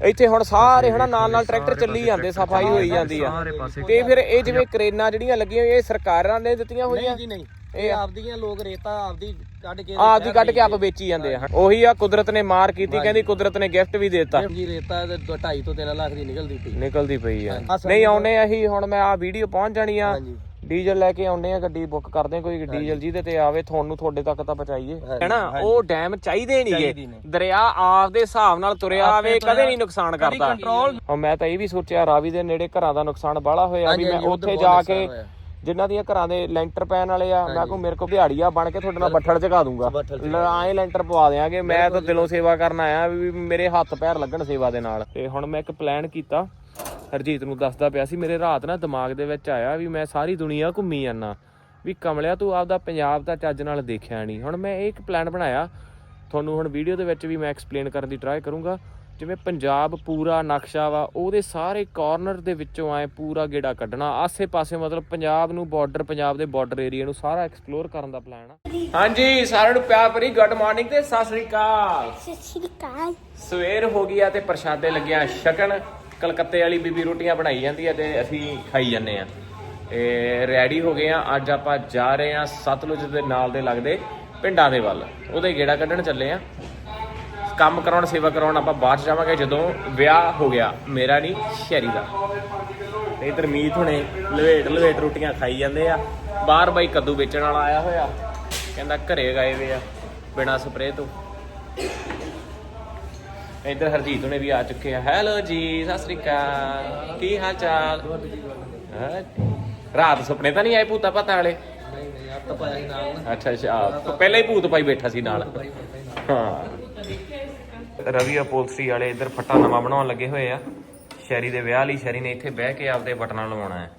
ਇੱਥੇ ਹੁਣ ਸਾਰੇ ਹਨਾ ਨਾਲ ਨਾਲ ਟਰੈਕਟਰ ਚੱਲੀ ਜਾਂਦੇ ਸਫ਼ਾਈ ਹੋਈ ਜਾਂਦੀ ਆ। ਸਾਰੇ ਪਾਸੇ ਤੇ ਫਿਰ ਇਹ ਜਿਵੇਂ ਕਰੇਨਾਂ ਜਿਹੜੀਆਂ ਲੱਗੀਆਂ ਹੋਈਆਂ ਇਹ ਸਰਕਾਰਾਂ ਨੇ ਦਿੱਤੀਆਂ ਹੋਈਆਂ? ਜੀ ਨਹੀਂ। ਇਹ ਆਪਦੀਆਂ ਲੋਕ ਰੇਤਾ ਆਪਦੀ ਕੱਢ ਕੇ ਆਪ ਦੀ ਕੱਢ ਕੇ ਆਪ ਵੇਚੀ ਜਾਂਦੇ ਆ। ਉਹੀ ਆ ਕੁਦਰਤ ਨੇ ਮਾਰ ਕੀਤੀ ਕਹਿੰਦੀ ਕੁਦਰਤ ਨੇ ਗਿਫਟ ਵੀ ਦਿੱਤਾ। ਜੀ ਰੇਤਾ 2.5 ਤੋਂ 3 ਲੱਖ ਦੀ ਨਿਕਲਦੀ ਪਈ। ਨਿਕਲਦੀ ਪਈ ਆ। ਨਹੀਂ ਆਉਨੇ ਅਸੀਂ ਹੁਣ ਮੈਂ ਆ ਵੀਡੀਓ ਪਹੁੰਚ ਜਾਣੀ ਆ। ਹਾਂਜੀ। ਡੀਜ਼ਲ ਲੈ ਕੇ ਆਉਨੇ ਆ ਗੱਡੀ ਬੁੱਕ ਕਰਦੇ ਆ ਕੋਈ ਡੀਜ਼ਲ ਜਿਹਦੇ ਤੇ ਆਵੇ ਤੁਹਾਨੂੰ ਤੁਹਾਡੇ ਤੱਕ ਤਾਂ ਪਹੁੰਚਾਈਏ। ਹੈਨਾ? ਉਹ ਡੈਮ ਚਾਹੀਦੇ ਨਹੀਂਗੇ। ਦਰਿਆ ਆਪਦੇ ਹਿਸਾਬ ਨਾਲ ਤੁਰਿਆ ਆਵੇ ਕਦੇ ਨਹੀਂ ਨੁਕਸਾਨ ਕਰਦਾ। ਔਰ ਮੈਂ ਤਾਂ ਇਹ ਵੀ ਸੋਚਿਆ ਰਾਵੀ ਦੇ ਨੇੜੇ ਘਰਾਂ ਦਾ ਨੁਕਸਾਨ ਬਾਹਲਾ ਹੋਇਆ ਵੀ ਮੈਂ ਉੱਥੇ ਜਾ ਕੇ। ਜਿਨ੍ਹਾਂ ਦੀਆਂ ਘਰਾਂ ਦੇ ਲੈਂਟਰ ਪੈਣ ਵਾਲੇ ਆ ਮੈਂ ਕੋ ਮੇਰੇ ਕੋ ਦਿਹਾੜੀਆ ਬਣ ਕੇ ਤੁਹਾਡੇ ਨਾਲ ਬੱਠਲ ਚਗਾ ਦੂੰਗਾ। ਆਏ ਲੈਂਟਰ ਪਵਾ ਦਿਆਂਗੇ। ਮੈਂ ਤਾਂ ਦਿਲੋਂ ਸੇਵਾ ਕਰਨ ਆਇਆ ਵੀ ਮੇਰੇ ਹੱਥ ਪੈਰ ਲੱਗਣ ਸੇਵਾ ਦੇ ਨਾਲ। ਤੇ ਹੁਣ ਮੈਂ ਇੱਕ ਪਲਾਨ ਕੀਤਾ ਹਰਜੀਤ ਨੂੰ ਦੱਸਦਾ ਪਿਆ ਸੀ ਮੇਰੇ ਰਾਤ ਨਾ ਦਿਮਾਗ ਦੇ ਵਿੱਚ ਆਇਆ ਵੀ ਮੈਂ ਸਾਰੀ ਦੁਨੀਆ ਘੁੰਮੀ ਜਾਂਦਾ। ਵੀ ਕਮਲਿਆ ਤੂੰ ਆਪਦਾ ਪੰਜਾਬ ਦਾ ਚੱਜ ਨਾਲ ਦੇਖਿਆ ਨਹੀਂ ਹੁਣ ਮੈਂ ਇੱਕ ਪਲਾਨ ਬਣਾਇਆ। ਤੁਹਾਨੂੰ ਹੁਣ ਵੀਡੀਓ ਦੇ ਵਿੱਚ ਵੀ ਮੈਂ ਐਕਸਪਲੇਨ ਕਰਨ ਦੀ ਟਰਾਈ ਕਰੂੰਗਾ। ਜਿਵੇਂ ਪੰਜਾਬ ਪੂਰਾ ਨਕਸ਼ਾ ਵਾ ਉਹਦੇ ਸਾਰੇ ਕਾਰਨਰ ਦੇ ਵਿੱਚੋਂ ਆਏ ਪੂਰਾ ਗੇੜਾ ਕੱਢਣਾ। ਆਸੇ-ਪਾਸੇ ਮਤਲਬ ਪੰਜਾਬ ਨੂੰ ਬਾਰਡਰ ਪੰਜਾਬ ਦੇ ਬਾਰਡਰ ਏਰੀਆ ਨੂੰ ਸਾਰਾ ਐਕਸਪਲੋਰ ਕਰਨ ਦਾ ਪਲਾਨ ਆ। ਹਾਂਜੀ ਸਾਰਿਆਂ ਨੂੰ ਪਿਆਰ ਭਰੀ ਗੁੱਡ ਮਾਰਨਿੰਗ ਤੇ ਸਤਿ ਸ੍ਰੀ ਅਕਾਲ। ਸਤਿ ਸ਼੍ਰੀ ਅਕਾਲ। ਸਵੇਰ ਹੋ ਗਈ ਆ ਤੇ ਪ੍ਰਸ਼ਾਦੇ ਲੱਗਿਆ ਛਕਣ ਕਲਕੱਤੇ ਵਾਲੀ ਬੀਬੀ ਰੋਟੀਆਂ ਬਣਾਈ ਜਾਂਦੀ ਹੈ ਤੇ ਅਸੀਂ ਖਾਈ ਜਾਂਦੇ ਆ ਤੇ ਰੈਡੀ ਹੋ ਗਏ ਆ ਅੱਜ ਆਪਾਂ ਜਾ ਰਹੇ ਆ ਸਤਲੁਜ ਦੇ ਨਾਲ ਦੇ ਲੱਗਦੇ ਪਿੰਡਾਂ ਦੇ ਵੱਲ। ਉਹਦੇ ਗੇੜਾ ਕੱਢਣ ਚੱਲੇ ਆ ਕੰਮ ਕਰਾਉਣ, ਸੇਵਾ ਕਰਾਉਣ ਆਪਾਂ ਬਾਅਦ ਚ ਜਾਵਾਂਗੇ। ਜਦੋਂ ਵਿਆਹ ਹੋ ਗਿਆ, ਮੇਰਾ ਨਹੀਂ, ਸ਼ਹਿਰੀ ਦਾ। ਤੇ ਇਧਰ ਮੀਤ ਹੁਣੇ ਲਵੇਟ ਲਵੇਟ ਰੋਟੀਆਂ ਖਾਈ ਜਾਂਦੇ ਆ। ਬਾਹਰ ਬਾਈ ਕੱਦੂ ਵੇਚਣ ਵਾਲਾ ਆਇਆ ਹੋਇਆ। ਕਹਿੰਦਾ ਘਰੇ ਗਏ ਵੇ ਆ, ਬਿਨਾ ਸਪਰੇਅ ਤੋਂ। ਇੱਧਰ ਹਰਜੀਤ ਹੁਣੇ ਵੀ ਆ ਚੁੱਕੇ ਆ। ਹੈਲੋ ਜੀ, ਸਤਿ ਸ੍ਰੀ ਅਕਾਲ। ਕੀ ਹਾਲ ਚਾਲ? ਰਾਤ ਸੁਪਨੇ ਤਾਂ ਨਹੀਂ ਆਏ ਭੂਤਾ ਪਤਾ ਵਾਲੇ? ਅੱਛਾ ਅੱਛਾ ਤੂੰ ਪਹਿਲਾਂ ਹੀ ਭੂਤ ਪਾਈ ਬੈਠਾ ਸੀ ਨਾਲ। ਹਾਂ। ਰਵੀ ਅਪੋਲਸਟਰੀ ਵਾਲੇ ਇੱਧਰ ਫੱਟਾ ਨਵਾਂ ਬਣਾਉਣ ਲੱਗੇ ਹੋਏ ਆ। ਸ਼ੈਰੀ ਦੇ ਵਿਆਹ ਲਈ ਸ਼ੈਰੀ ਨੇ ਇੱਥੇ ਬਹਿ ਕੇ ਆਪਦੇ ਬਟਨਾਂ ਲਵਾਉਣਾ ਹੈ।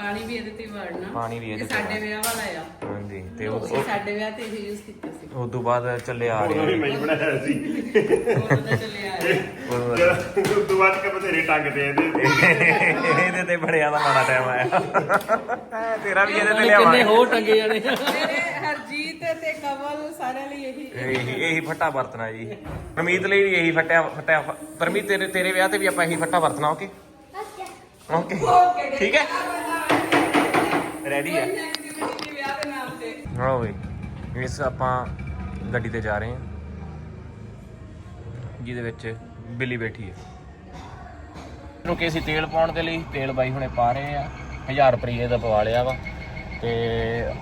ਪਾਣੀ ਵੀ ਇਹਦੇ ਤੇ ਹੀ ਵਾੜਨਾ ਪਾਣੀ ਵੀ ਇਹਦੇ ਇਹ ਤੇ ਸਾਡੇ ਵਿਆਹ ਵਾਲਾ ਆ। ਹਾਂਜੀ ਤੇ ਉਹ ਇਹ ਸਾਡੇ ਵਿਆਹ ਤੇ ਇਹ ਯੂਜ਼ ਕੀਤਾ ਸੀ। ਉਸ ਤੋਂ ਬਾਅਦ ਚੱਲੇ ਆ ਰਹੇ ਮੈਂ ਬਣਾਇਆ ਸੀ। ਉਹ ਤਾਂ ਚੱਲੇ ਆਇਆ ਉਸ ਤੋਂ ਬਾਅਦ ਕਿ ਬਥੇਰੇ ਟੰਗ ਤੇ ਇਹਦੇ ਇਹਦੇ ਤੇ ਬੜਿਆ ਦਾ ਮਾੜਾ ਟਾਈਮ ਆਇਆ। ਤੇਰਾ ਵੀ ਇਹਦੇ ਤੇ ਕਿੰਨੇ ਹੋਰ ਟੰਗੇ ਜਾਣੇ। ਮੇਰੇ ਹਰਜੀਤ ਤੇ ਕਮਲ ਸਾਰਿਆਂ ਲਈ ਇਹੀ ਇਹੀ ਇਹੀ ਫੱਟਾ ਵਰਤਣਾ ਜੀ। ਪਰਮੀਤ ਲਈ ਵੀ ਇਹੀ ਫੱਟਿਆ ਫੱਟਿਆ ਪਰਮੀਤ ਤੇਰੇ ਤੇਰੇ ਵਿਆਹ ਤੇ ਵੀ ਆਪਾਂ ਇਹੀ ਫੱਟਾ ਵਰਤਣਾ ਓਕੇ ਓਕੇ ਠੀਕ ਹੈ। ਰੈਡੀ ਹੈ ਵਿਆਹ ਦੇ ਨਾਮ ਤੇ ਹਾਂ ਬਈ, ਇਸ ਆਪਾਂ ਗੱਡੀ ਤੇ ਜਾ ਰਹੇ ਹਾਂ, ਜਿਹਦੇ ਵਿੱਚ ਬਿੱਲੀ ਬੈਠੀ ਹੈ। ਰੁਕੇ ਸੀ ਤੇਲ ਪਾਉਣ ਦੇ ਲਈ, ਤੇਲ ਬਾਈ ਹੁਣੇ ਪਾ ਰਹੇ ਆ। 1000 ਰੁਪਏ ਦਾ ਪਵਾ ਲਿਆ ਵਾ। ਤੇ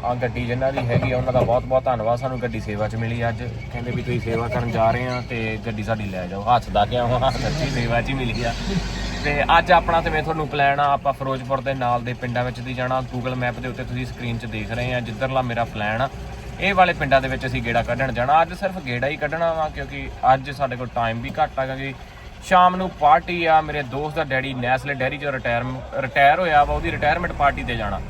ਆ ਗੱਡੀ ਜਿਨ੍ਹਾਂ ਦੀ ਹੈਗੀ ਆ, ਉਹਨਾਂ ਦਾ ਬਹੁਤ ਬਹੁਤ ਧੰਨਵਾਦ। ਸਾਨੂੰ ਗੱਡੀ ਸੇਵਾ 'ਚ ਮਿਲੀ ਅੱਜ। ਕਹਿੰਦੇ ਵੀ ਤੁਸੀਂ ਸੇਵਾ ਕਰਨ ਜਾ ਰਹੇ ਆ ਤੇ ਗੱਡੀ ਸਾਡੀ ਲੈ ਜਾਓ। ਹੱਥ ਦਾ ਗਿਆ ਹਾਂ ਸੱਚੀ ਸੇਵਾ 'ਚ ਹੀ ਮਿਲੀ ਆ। ਤੇ ਅੱਜ ਆਪਣਾ ਤੇ ਮੈਂ ਤੁਹਾਨੂੰ ਪਲਾਨ ਆ, ਆਪਾਂ ਫਿਰੋਜ਼ਪੁਰ ਦੇ ਨਾਲ ਦੇ ਪਿੰਡਾਂ ਵਿੱਚ ਦੀ ਜਾਣਾ। ਗੂਗਲ ਮੈਪ ਦੇ ਉੱਤੇ ਤੁਸੀਂ ਸਕਰੀਨ 'ਚ ਦੇਖ ਰਹੇ ਆ, ਜਿੱਧਰਲਾ ਮੇਰਾ ਪਲਾਨ ਆ। ਇਹ ਵਾਲੇ ਪਿੰਡਾਂ ਦੇ ਵਿੱਚ ਅਸੀਂ ਗੇੜਾ ਕੱਢਣ ਜਾਣਾ। ਅੱਜ ਸਿਰਫ ਗੇੜਾ ਹੀ ਕੱਢਣਾ ਵਾ, ਕਿਉਂਕਿ ਅੱਜ ਸਾਡੇ ਕੋਲ ਟਾਈਮ ਵੀ ਘੱਟ ਆ, ਕਿਉਂਕਿ ਸ਼ਾਮ ਨੂੰ ਪਾਰਟੀ ਆ, ਮੇਰੇ ਦੋਸਤ ਦਾ ਡੈਡੀ ਨੈਸਲੇ ਡੈਰੀ ਚੋਂ ਰਿਟਾਇਰ ਰਿਟਾਇਰ ਹੋਇਆ ਵਾ, ਉਹਦੀ ਰਿਟਾਇਰਮੈਂਟ ਪਾਰਟੀ ਤੇ ਜਾਣਾ।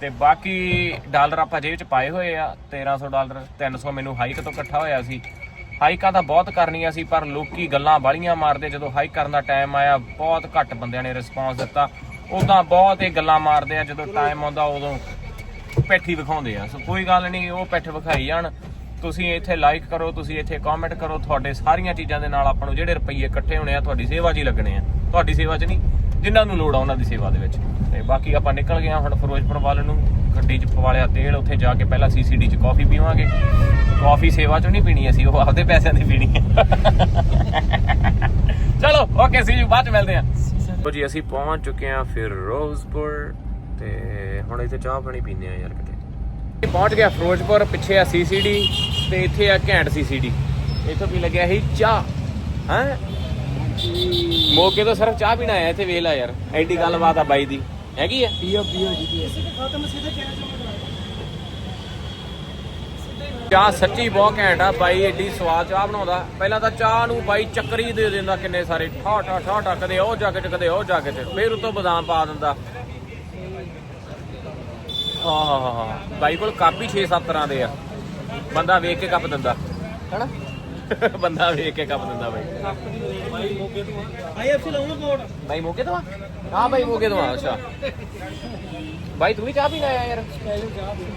ਤੇ ਬਾਕੀ ਡਾਲਰ ਆਪਾਂ ਜੇਬ 'ਚ ਪਾਏ ਹੋਏ ਆ 1300 ਡਾਲਰ 300 ਮੈਨੂੰ ਹਾਈਕ ਤੋਂ ਇਕੱਠਾ ਹੋਇਆ ਸੀ। ਹਾਈਕਾਂ ਤਾਂ ਬਹੁਤ ਕਰਨੀਆਂ ਸੀ, ਪਰ ਲੋਕੀ ਗੱਲਾਂ ਬਾਲੀਆਂ ਮਾਰਦੇ, ਜਦੋਂ ਹਾਈਕ ਕਰਨ ਦਾ ਟਾਈਮ ਆਇਆ, ਬਹੁਤ ਘੱਟ ਬੰਦਿਆਂ ਨੇ ਰਿਸਪਾਂਸ ਦਿੱਤਾ। ਉਦਾਂ ਬਹੁਤ ਇਹ ਗੱਲਾਂ ਮਾਰਦੇ ਆ, ਜਦੋਂ ਟਾਈਮ ਆਉਂਦਾ, ਉਦੋਂ ਪੈਠੀ ਵਿਖਾਉਂਦੇ ਆ। ਸੋ ਕੋਈ ਗੱਲ ਨਹੀਂ, ਉਹ ਪੈਠ ਵਿਖਾਈ ਜਾਣ। ਤੁਸੀਂ ਇੱਥੇ ਲਾਈਕ ਕਰੋ, ਤੁਸੀਂ ਇੱਥੇ ਕਮੈਂਟ ਕਰੋ, ਤੁਹਾਡੇ ਸਾਰੀਆਂ ਚੀਜ਼ਾਂ ਦੇ ਨਾਲ ਆਪਾਂ ਨੂੰ ਜਿਹੜੇ ਰੁਪਈਏ ਇਕੱਠੇ ਹੋਣੇ ਆ, ਤੁਹਾਡੀ ਸੇਵਾ 'ਚ ਹੀ ਲੱਗਣੇ ਆ। ਤੁਹਾਡੀ ਸੇਵਾ 'ਚ ਨਹੀਂ, ਜਿਨ੍ਹਾਂ ਨੂੰ ਲੋੜ ਆ, ਉਹਨਾਂ ਦੀ ਸੇਵਾ ਦੇ ਵਿੱਚ। ਤੇ ਬਾਕੀ ਆਪਾਂ ਨਿਕਲ ਗਏ ਆ ਹੁਣ ਫਿਰੋਜ਼ਪੁਰ ਵੱਲ ਨੂੰ। ਗੱਡੀ 'ਚ ਪਵਾ ਤੇਲ, ਉੱਥੇ ਜਾ ਕੇ ਪਹਿਲਾਂ ਸੀਸੀਡੀ 'ਚ ਕਾਫੀ ਪੀਵਾਂਗੇ। ਕਾਫੀ ਸੇਵਾ 'ਚ ਨਹੀਂ ਪੀਣੀ ਅਸੀਂ, ਉਹ ਆਪਦੇ ਪੈਸਿਆਂ ਦੀ ਪੀਣੀ ਹੈ। ਚਲੋ ਓਕੇ ਸੀ ਜੀ ਬਾਅਦ ਮਿਲਦੇ ਆ ਲੋ ਜੀ, ਅਸੀਂ ਪਹੁੰਚ ਚੁੱਕੇ ਆ ਫਿਰੋਜ਼ਪੁਰ ਤੇ ਹੁਣ ਇੱਥੇ ਚਾਹ ਪਾਣੀ ਪੀਂਦੇ ਆ ਯਾਰ ਕਿਤੇ। ਪਹੁੰਚ ਗਿਆ ਫਿਰੋਜ਼ਪੁਰ, ਪਿੱਛੇ ਆ ਸੀਸੀਡੀ ਤੇ ਇੱਥੇ ਆ ਘੈਂਟ ਸੀਸੀਡੀ ਇੱਥੋਂ ਵੀ ਲੱਗਿਆ ਸੀ ਚਾਹ। ਹੈ? ਮੌਕੇ ਤੋਂ ਸਿਰਫ ਚਾਹ ਪੀਣਾ ਆਇਆ ਇੱਥੇ, ਵੇਖ ਯਾਰ, ਐਡੀ ਗੱਲਬਾਤ ਆ ਬਾਈ ਦੀ। ਹੈਗੀ ਆ? ਪੀਓ ਪੀਓ ਜੀ ਚਾਹ ਸੱਚੀ ਬਹੁਤ ਘੈਂਟ ਆ ਬਾਈ ਏਡੀ ਸਵਾਦ ਚਾਹ ਬਣਾਉਂਦਾ। ਪਹਿਲਾਂ ਤਾਂ ਚਾਹ ਨੂੰ ਬਾਈ ਚੱਕਰੀ ਦੇ ਦਿੰਦਾ ਕਿੰਨੇ ਸਾਰੇ। ਠਾ ਠਾ ਠਾ ਠਾ ਕਦੇ ਉਹ ਜੱਗ ਚ ਕਦੇ ਉਹ ਜੱਗ ਚ ਫਿਰ ਉਤੋਂ ਬਦਾਮ ਪਾ ਦਿੰਦਾ। ਆਹ ਬਾਈ ਕੋਲ ਕੱਪ ਹੀ 6-7 ਤਰ੍ਹਾਂ ਦੇ ਆ। ਬੰਦਾ ਵੇਖ ਕੇ ਕੱਪ ਦਿੰਦਾ। ਹੈਨਾ? ਬੰਦਾ ਵੇਖ ਕੇ ਕੱਪ ਦਿੰਦਾ ਬਾਈ। ਆਈਐਫਸੀ ਲਾਉਣਾ ਕੋਡ ਬਾਈ ਮੋਗੇ ਤੋਂ ਆ? ਹਾਂ ਬਾਈ ਮੋਗੇ ਤੋਂ ਆ ਅੱਛਾ। ਬਾਈ ਤੂੰ ਵੀ ਚਾਹ ਪੀਣਾ ਆਇਆ ਯਾਰ?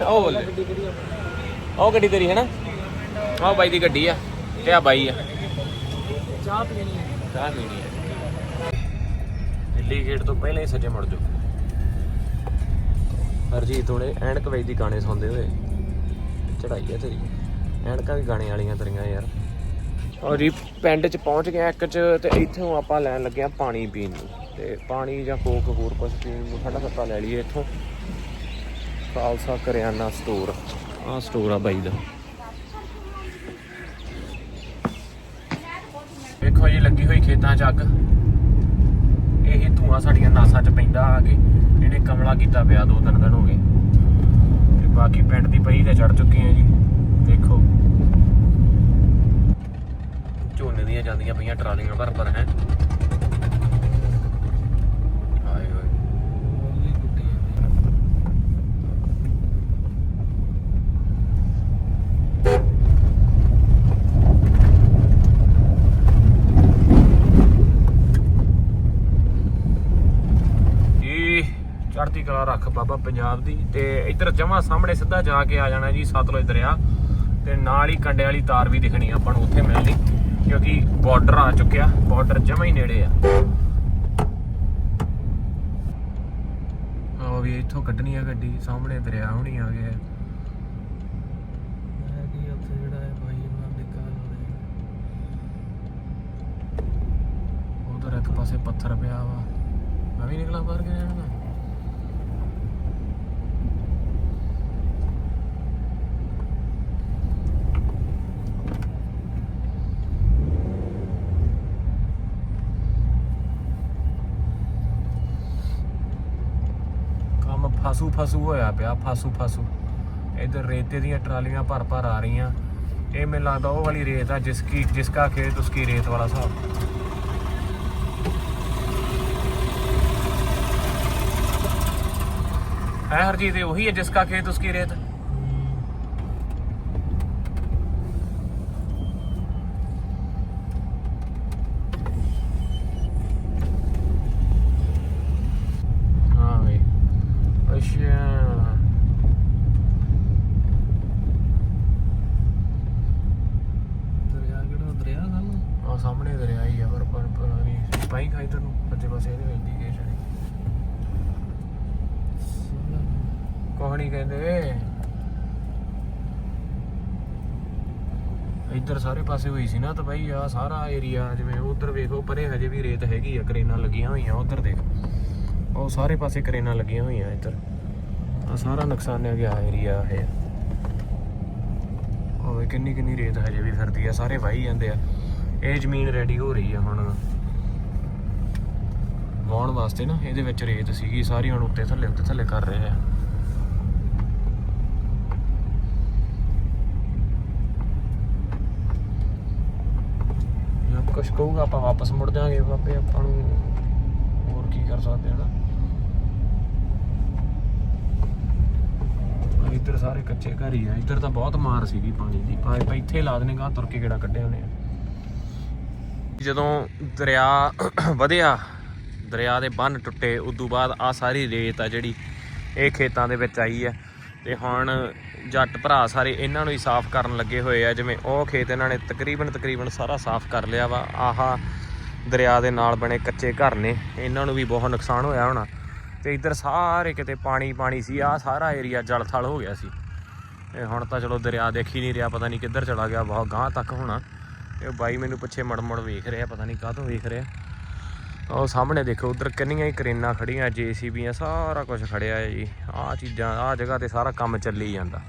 ਉਹ ਬੋਲੇ ਉਹ ਗੱਡੀ ਤੇਰੀ ਹੈ ਨਾ ਆਹ ਬਾਈ ਦੀ ਗੱਡੀ ਆ ਤੇ ਆ ਬਾਈ ਆ। ਚਾਹ ਪੀਣੀ ਚਾਹ ਪੀਣੀ ਹੈ ਦਿੱਲੀ ਗੇਟ ਤੋਂ ਪਹਿਲਾਂ ਹੀ ਸੱਜੇ ਮੁੜ ਜਾਓ। ਹਰਜੀਤ ਹੁਣੇ ਐਨਕ ਵੇਚਦੀ ਗਾਣੇ ਸੁਣਦੇ ਹੋਏ। ਚੜਾਈ ਹੈ ਤੇਰੀ। ਐਨਕਾਂ ਵੀ ਗਾਣੇ ਵਾਲੀਆਂ ਤੇਰੀਆਂ ਯਾਰ। ਔਰ ਜੀ ਪਿੰਡ ਚ ਪਹੁੰਚ ਗਏ ਇੱਕ ਚ ਤੇ ਇੱਥੋਂ ਆਪਾਂ ਲੈਣ ਲੱਗੇ ਆ ਪਾਣੀ ਪੀਣ ਨੂੰ। ਤੇ ਪਾਣੀ ਜਾਂ ਕੋਕ ਹੋਰ ਕੁਝ ਪੀਣ ਨੂੰ ਠੰਡਾ ਸੱਤਾ ਲੈ ਲਈਏ ਇੱਥੋਂ। ਖਾਲਸਾ ਕਰਿਆਨਾ ਸਟੋਰ ਆਹ ਸਟੋਰ ਆ ਬਾਈ ਦਾ। ਵੇਖੋ ਜੀ, ਲੱਗੀ ਹੋਈ ਖੇਤਾਂ 'ਚ ਅੱਗ। ਇਹ ਧੂਆਂ ਸਾਡੀਆਂ ਨਾਸਾਂ 'ਚ ਪੈਂਦਾ ਆ ਕੇ। ਇਹਨੇ ਕਮਲਾ ਕੀਤਾ ਪਿਆ ਦੋ ਤਿੰਨ ਦਿਨ ਹੋ ਗਏ। ਤੇ ਬਾਕੀ ਪਿੰਡ ਦੀ ਪਈ ਤੇ ਚੜ ਚੁੱਕੀ ਆ ਜੀ। ਦੇਖੋ। ਝੋਨੇ ਦੀਆਂ ਜਾਂਦੀਆਂ ਪਈਆਂ ਟਰਾਲੀਆਂ ਭਰ ਭਰ, ਹੈ ਹਾਏ ਹੋਏ ਇਹ ਚੜ੍ਹਦੀ ਕਲਾ ਰੱਖ ਬਾਬਾ ਪੰਜਾਬ ਦੀ ਤੇ ਇੱਧਰ ਜਮਾ ਸਾਹਮਣੇ ਸਿੱਧਾ ਜਾ ਕੇ ਆ ਜਾਣਾ ਜੀ ਸਤਲੁਜ ਦਰਿਆ ਤੇ ਨਾਲ ਹੀ ਕੰਡੇ ਵਾਲੀ ਤਾਰ ਵੀ ਦਿਖਣੀ ਆਪਾਂ ਨੂੰ ਉੱਥੇ ਮਿਲਣੀ ਕਿਉਂਕਿ ਬਾਰਡਰ ਆ ਚੁੱਕਿਆ ਬਾਰਡਰ ਜਮਾ ਹੀ ਨੇੜੇ ਆ। ਆ ਵੀ ਇੱਥੋਂ ਕੱਢਣੀ ਆ ਗੱਡੀ ਸਾਹਮਣੇ ਦਰਿਆ ਹੁਣੀ ਆ ਗਿਆ। ਉਧਰ ਇੱਕ ਪਾਸੇ ਪੱਥਰ ਪਿਆ ਵਾ। ਮੈਂ ਵੀ ਨਿਕਲਾਂ ਬਾਹਰ ਕਿ ਰਹਿਣ ਦਾ ਕੰਮ ਫਸੂ ਫਸੂ ਹੋਇਆ ਪਿਆ, ਫਸੂ ਫਸੂ। ਇਧਰ ਰੇਤੇ ਦੀਆਂ ਟਰਾਲੀਆਂ ਭਰ ਭਰ ਆ ਰਹੀਆਂ। ਇਹ ਮੈਨੂੰ ਲੱਗਦਾ ਉਹ ਵਾਲੀ ਰੇਤ ਆ ਜਿਸ ਕੀ ਜਿਸ ਕਾ ਖੇਤ ਉਸ ਕੀ ਰੇਤ ਵਾਲਾ ਸਾਹਿਬ ਹੈ ਹਰਜੀਤ, ਇਹ ਉਹੀ ਹੈ ਜਿਸ ਕਾ ਖੇਤ ਉਸ ਕੀ ਰੇਤ? ਸਾਹਮਣੇ ਦਰਿਆ ਹੀ ਆ, ਪਰ ਪਰ ਪਰ ਨਹੀਂ ਪਾਈ ਖਾਈ ਤੈਨੂੰ ਸੱਜੇ ਪਾਸੇ ਇਹਦੇ ਇੰਡੀਕੇਸ਼ਨ ਕੋਹਣੀ ਕਹਿੰਦੇ। ਇੱਧਰ ਸਾਰੇ ਪਾਸੇ ਹੋਈ ਸੀ ਨਾ ਤਾਂ ਬਾਈ ਆ ਸਾਰਾ ਏਰੀਆ ਜਿਵੇਂ ਉਧਰ ਵੇਖੋ, ਪਰੇ ਹਜੇ ਵੀ ਰੇਤ ਹੈਗੀ ਆ, ਕਰੇਨਾਂ ਲੱਗੀਆਂ ਹੋਈਆਂ ਉਧਰ ਦੇਖ। ਉਹ ਸਾਰੇ ਪਾਸੇ ਕਰੇਨਾਂ ਲੱਗੀਆਂ ਹੋਈਆਂ ਇੱਧਰ। ਆ ਸਾਰਾ ਨੁਕਸਾਨਿਆ ਗਿਆ ਏਰੀਆ ਇਹ। ਹੋਵੇ ਕਿੰਨੀ ਕਿੰਨੀ ਰੇਤ ਹਜੇ ਵੀ ਫਿਰਦੀ ਆ, ਸਾਰੇ ਵਾਹੀ ਜਾਂਦੇ ਆ। ਇਹ ਜ਼ਮੀਨ ਰੈਡੀ ਹੋ ਰਹੀ ਆ ਹੁਣ। ਵਾਉਣ ਵਾਸਤੇ ਨਾ, ਇਹਦੇ ਵਿੱਚ ਰੇਤ ਸੀਗੀ, ਸਾਰੀ ਹੁਣ ਉੱਤੇ ਥੱਲੇ ਉੱਤੇ ਥੱਲੇ ਕਰ ਰਹੇ ਆ। ਜਦ ਕੁਛ ਕਹੂਗਾ, ਆਪਾਂ ਵਾਪਸ ਮੁੜ ਜਾਾਂਗੇ ਬਾਬੇ, ਆਪਾਂ ਨੂੰ ਹੋਰ ਕੀ ਕਰ ਸਕਦੇ ਹਨਾ ਇੱਧਰ ਸਾਰੇ ਕੱਚੇ ਘਰ ਹੀ ਆ, ਇੱਧਰ ਤਾਂ ਬਹੁਤ ਮਾਰ ਸੀਗੀ ਪਾਣੀ ਦੀ। ਪਾਈਪ ਇੱਥੇ ਲਾ ਦੇਣੇ ਗਾਂ ਤੁਰ ਕੇ ਕਿਹੜਾ ਕੱਢਿਆ ਉਹਨੇ। ਜਦੋਂ ਦਰਿਆ ਵਧਿਆ, ਦਰਿਆ ਦੇ ਬੰਨ ਟੁੱਟੇ, ਉਦੋਂ ਬਾਅਦ ਆ ਸਾਰੀ ਰੇਤ ਆ ਜਿਹੜੀ ਇਹ ਖੇਤਾਂ ਦੇ ਵਿੱਚ ਆਈ ਹੈ ਤੇ ਹੁਣ ਜੱਟ ਭਰਾ ਸਾਰੇ ਇਹਨਾਂ ਨੂੰ ਹੀ ਸਾਫ਼ ਕਰਨ ਲੱਗੇ ਹੋਏ ਆ, ਜਿਵੇਂ ਉਹ ਖੇਤ ਇਹਨਾਂ ਨੇ ਤਕਰੀਬਨ ਤਕਰੀਬਨ ਸਾਰਾ ਸਾਫ਼ ਕਰ ਲਿਆ ਵਾ। ਆਹਾ ਦਰਿਆ ਦੇ ਨਾਲ ਬਣੇ ਕੱਚੇ ਘਰ ਨੇ, ਇਹਨਾਂ ਨੂੰ ਵੀ ਬਹੁਤ ਨੁਕਸਾਨ ਹੋਇਆ ਹੋਣਾ। ਤੇ ਇੱਧਰ ਸਾਰੇ ਕਿਤੇ ਪਾਣੀ ਪਾਣੀ ਸੀ ਆ ਸਾਰਾ ਏਰੀਆ ਜਲ ਥਲ ਹੋ ਗਿਆ ਸੀ। ਤੇ ਹੁਣ ਤਾਂ ਚਲੋ ਦਰਿਆ ਦੇਖ ਹੀ ਨਹੀਂ ਰਿਹਾ, ਪਤਾ ਨਹੀਂ ਕਿੱਧਰ ਚਲਾ ਗਿਆ, ਬਹੁਤ ਗਾਂਹ ਤੱਕ ਹੋਣਾ। ਤੇ ਉਹ ਬਾਈ ਮੈਨੂੰ ਪਿੱਛੇ ਮੜ ਮੜ ਵੇਖ ਰਿਹਾ, ਪਤਾ ਨਹੀਂ ਕਾਹ ਤੋਂ ਵੇਖ ਰਿਹਾ। ਉਹ ਸਾਹਮਣੇ ਦੇਖੋ, ਉਧਰ ਕਿੰਨੀਆਂ ਹੀ ਕਰੇਨਾਂ ਖੜੀਆਂ ਜੀਸੀਬੀਆਂ, ਸਾਰਾ ਕੁਝ ਖੜਿਆ ਹੈ ਜੀ। ਆਹ ਚੀਜ਼ਾਂ, ਆਹ ਜਗ੍ਹਾ ਤੇ ਸਾਰਾ ਕੰਮ ਚੱਲੀ ਜਾਂਦਾ।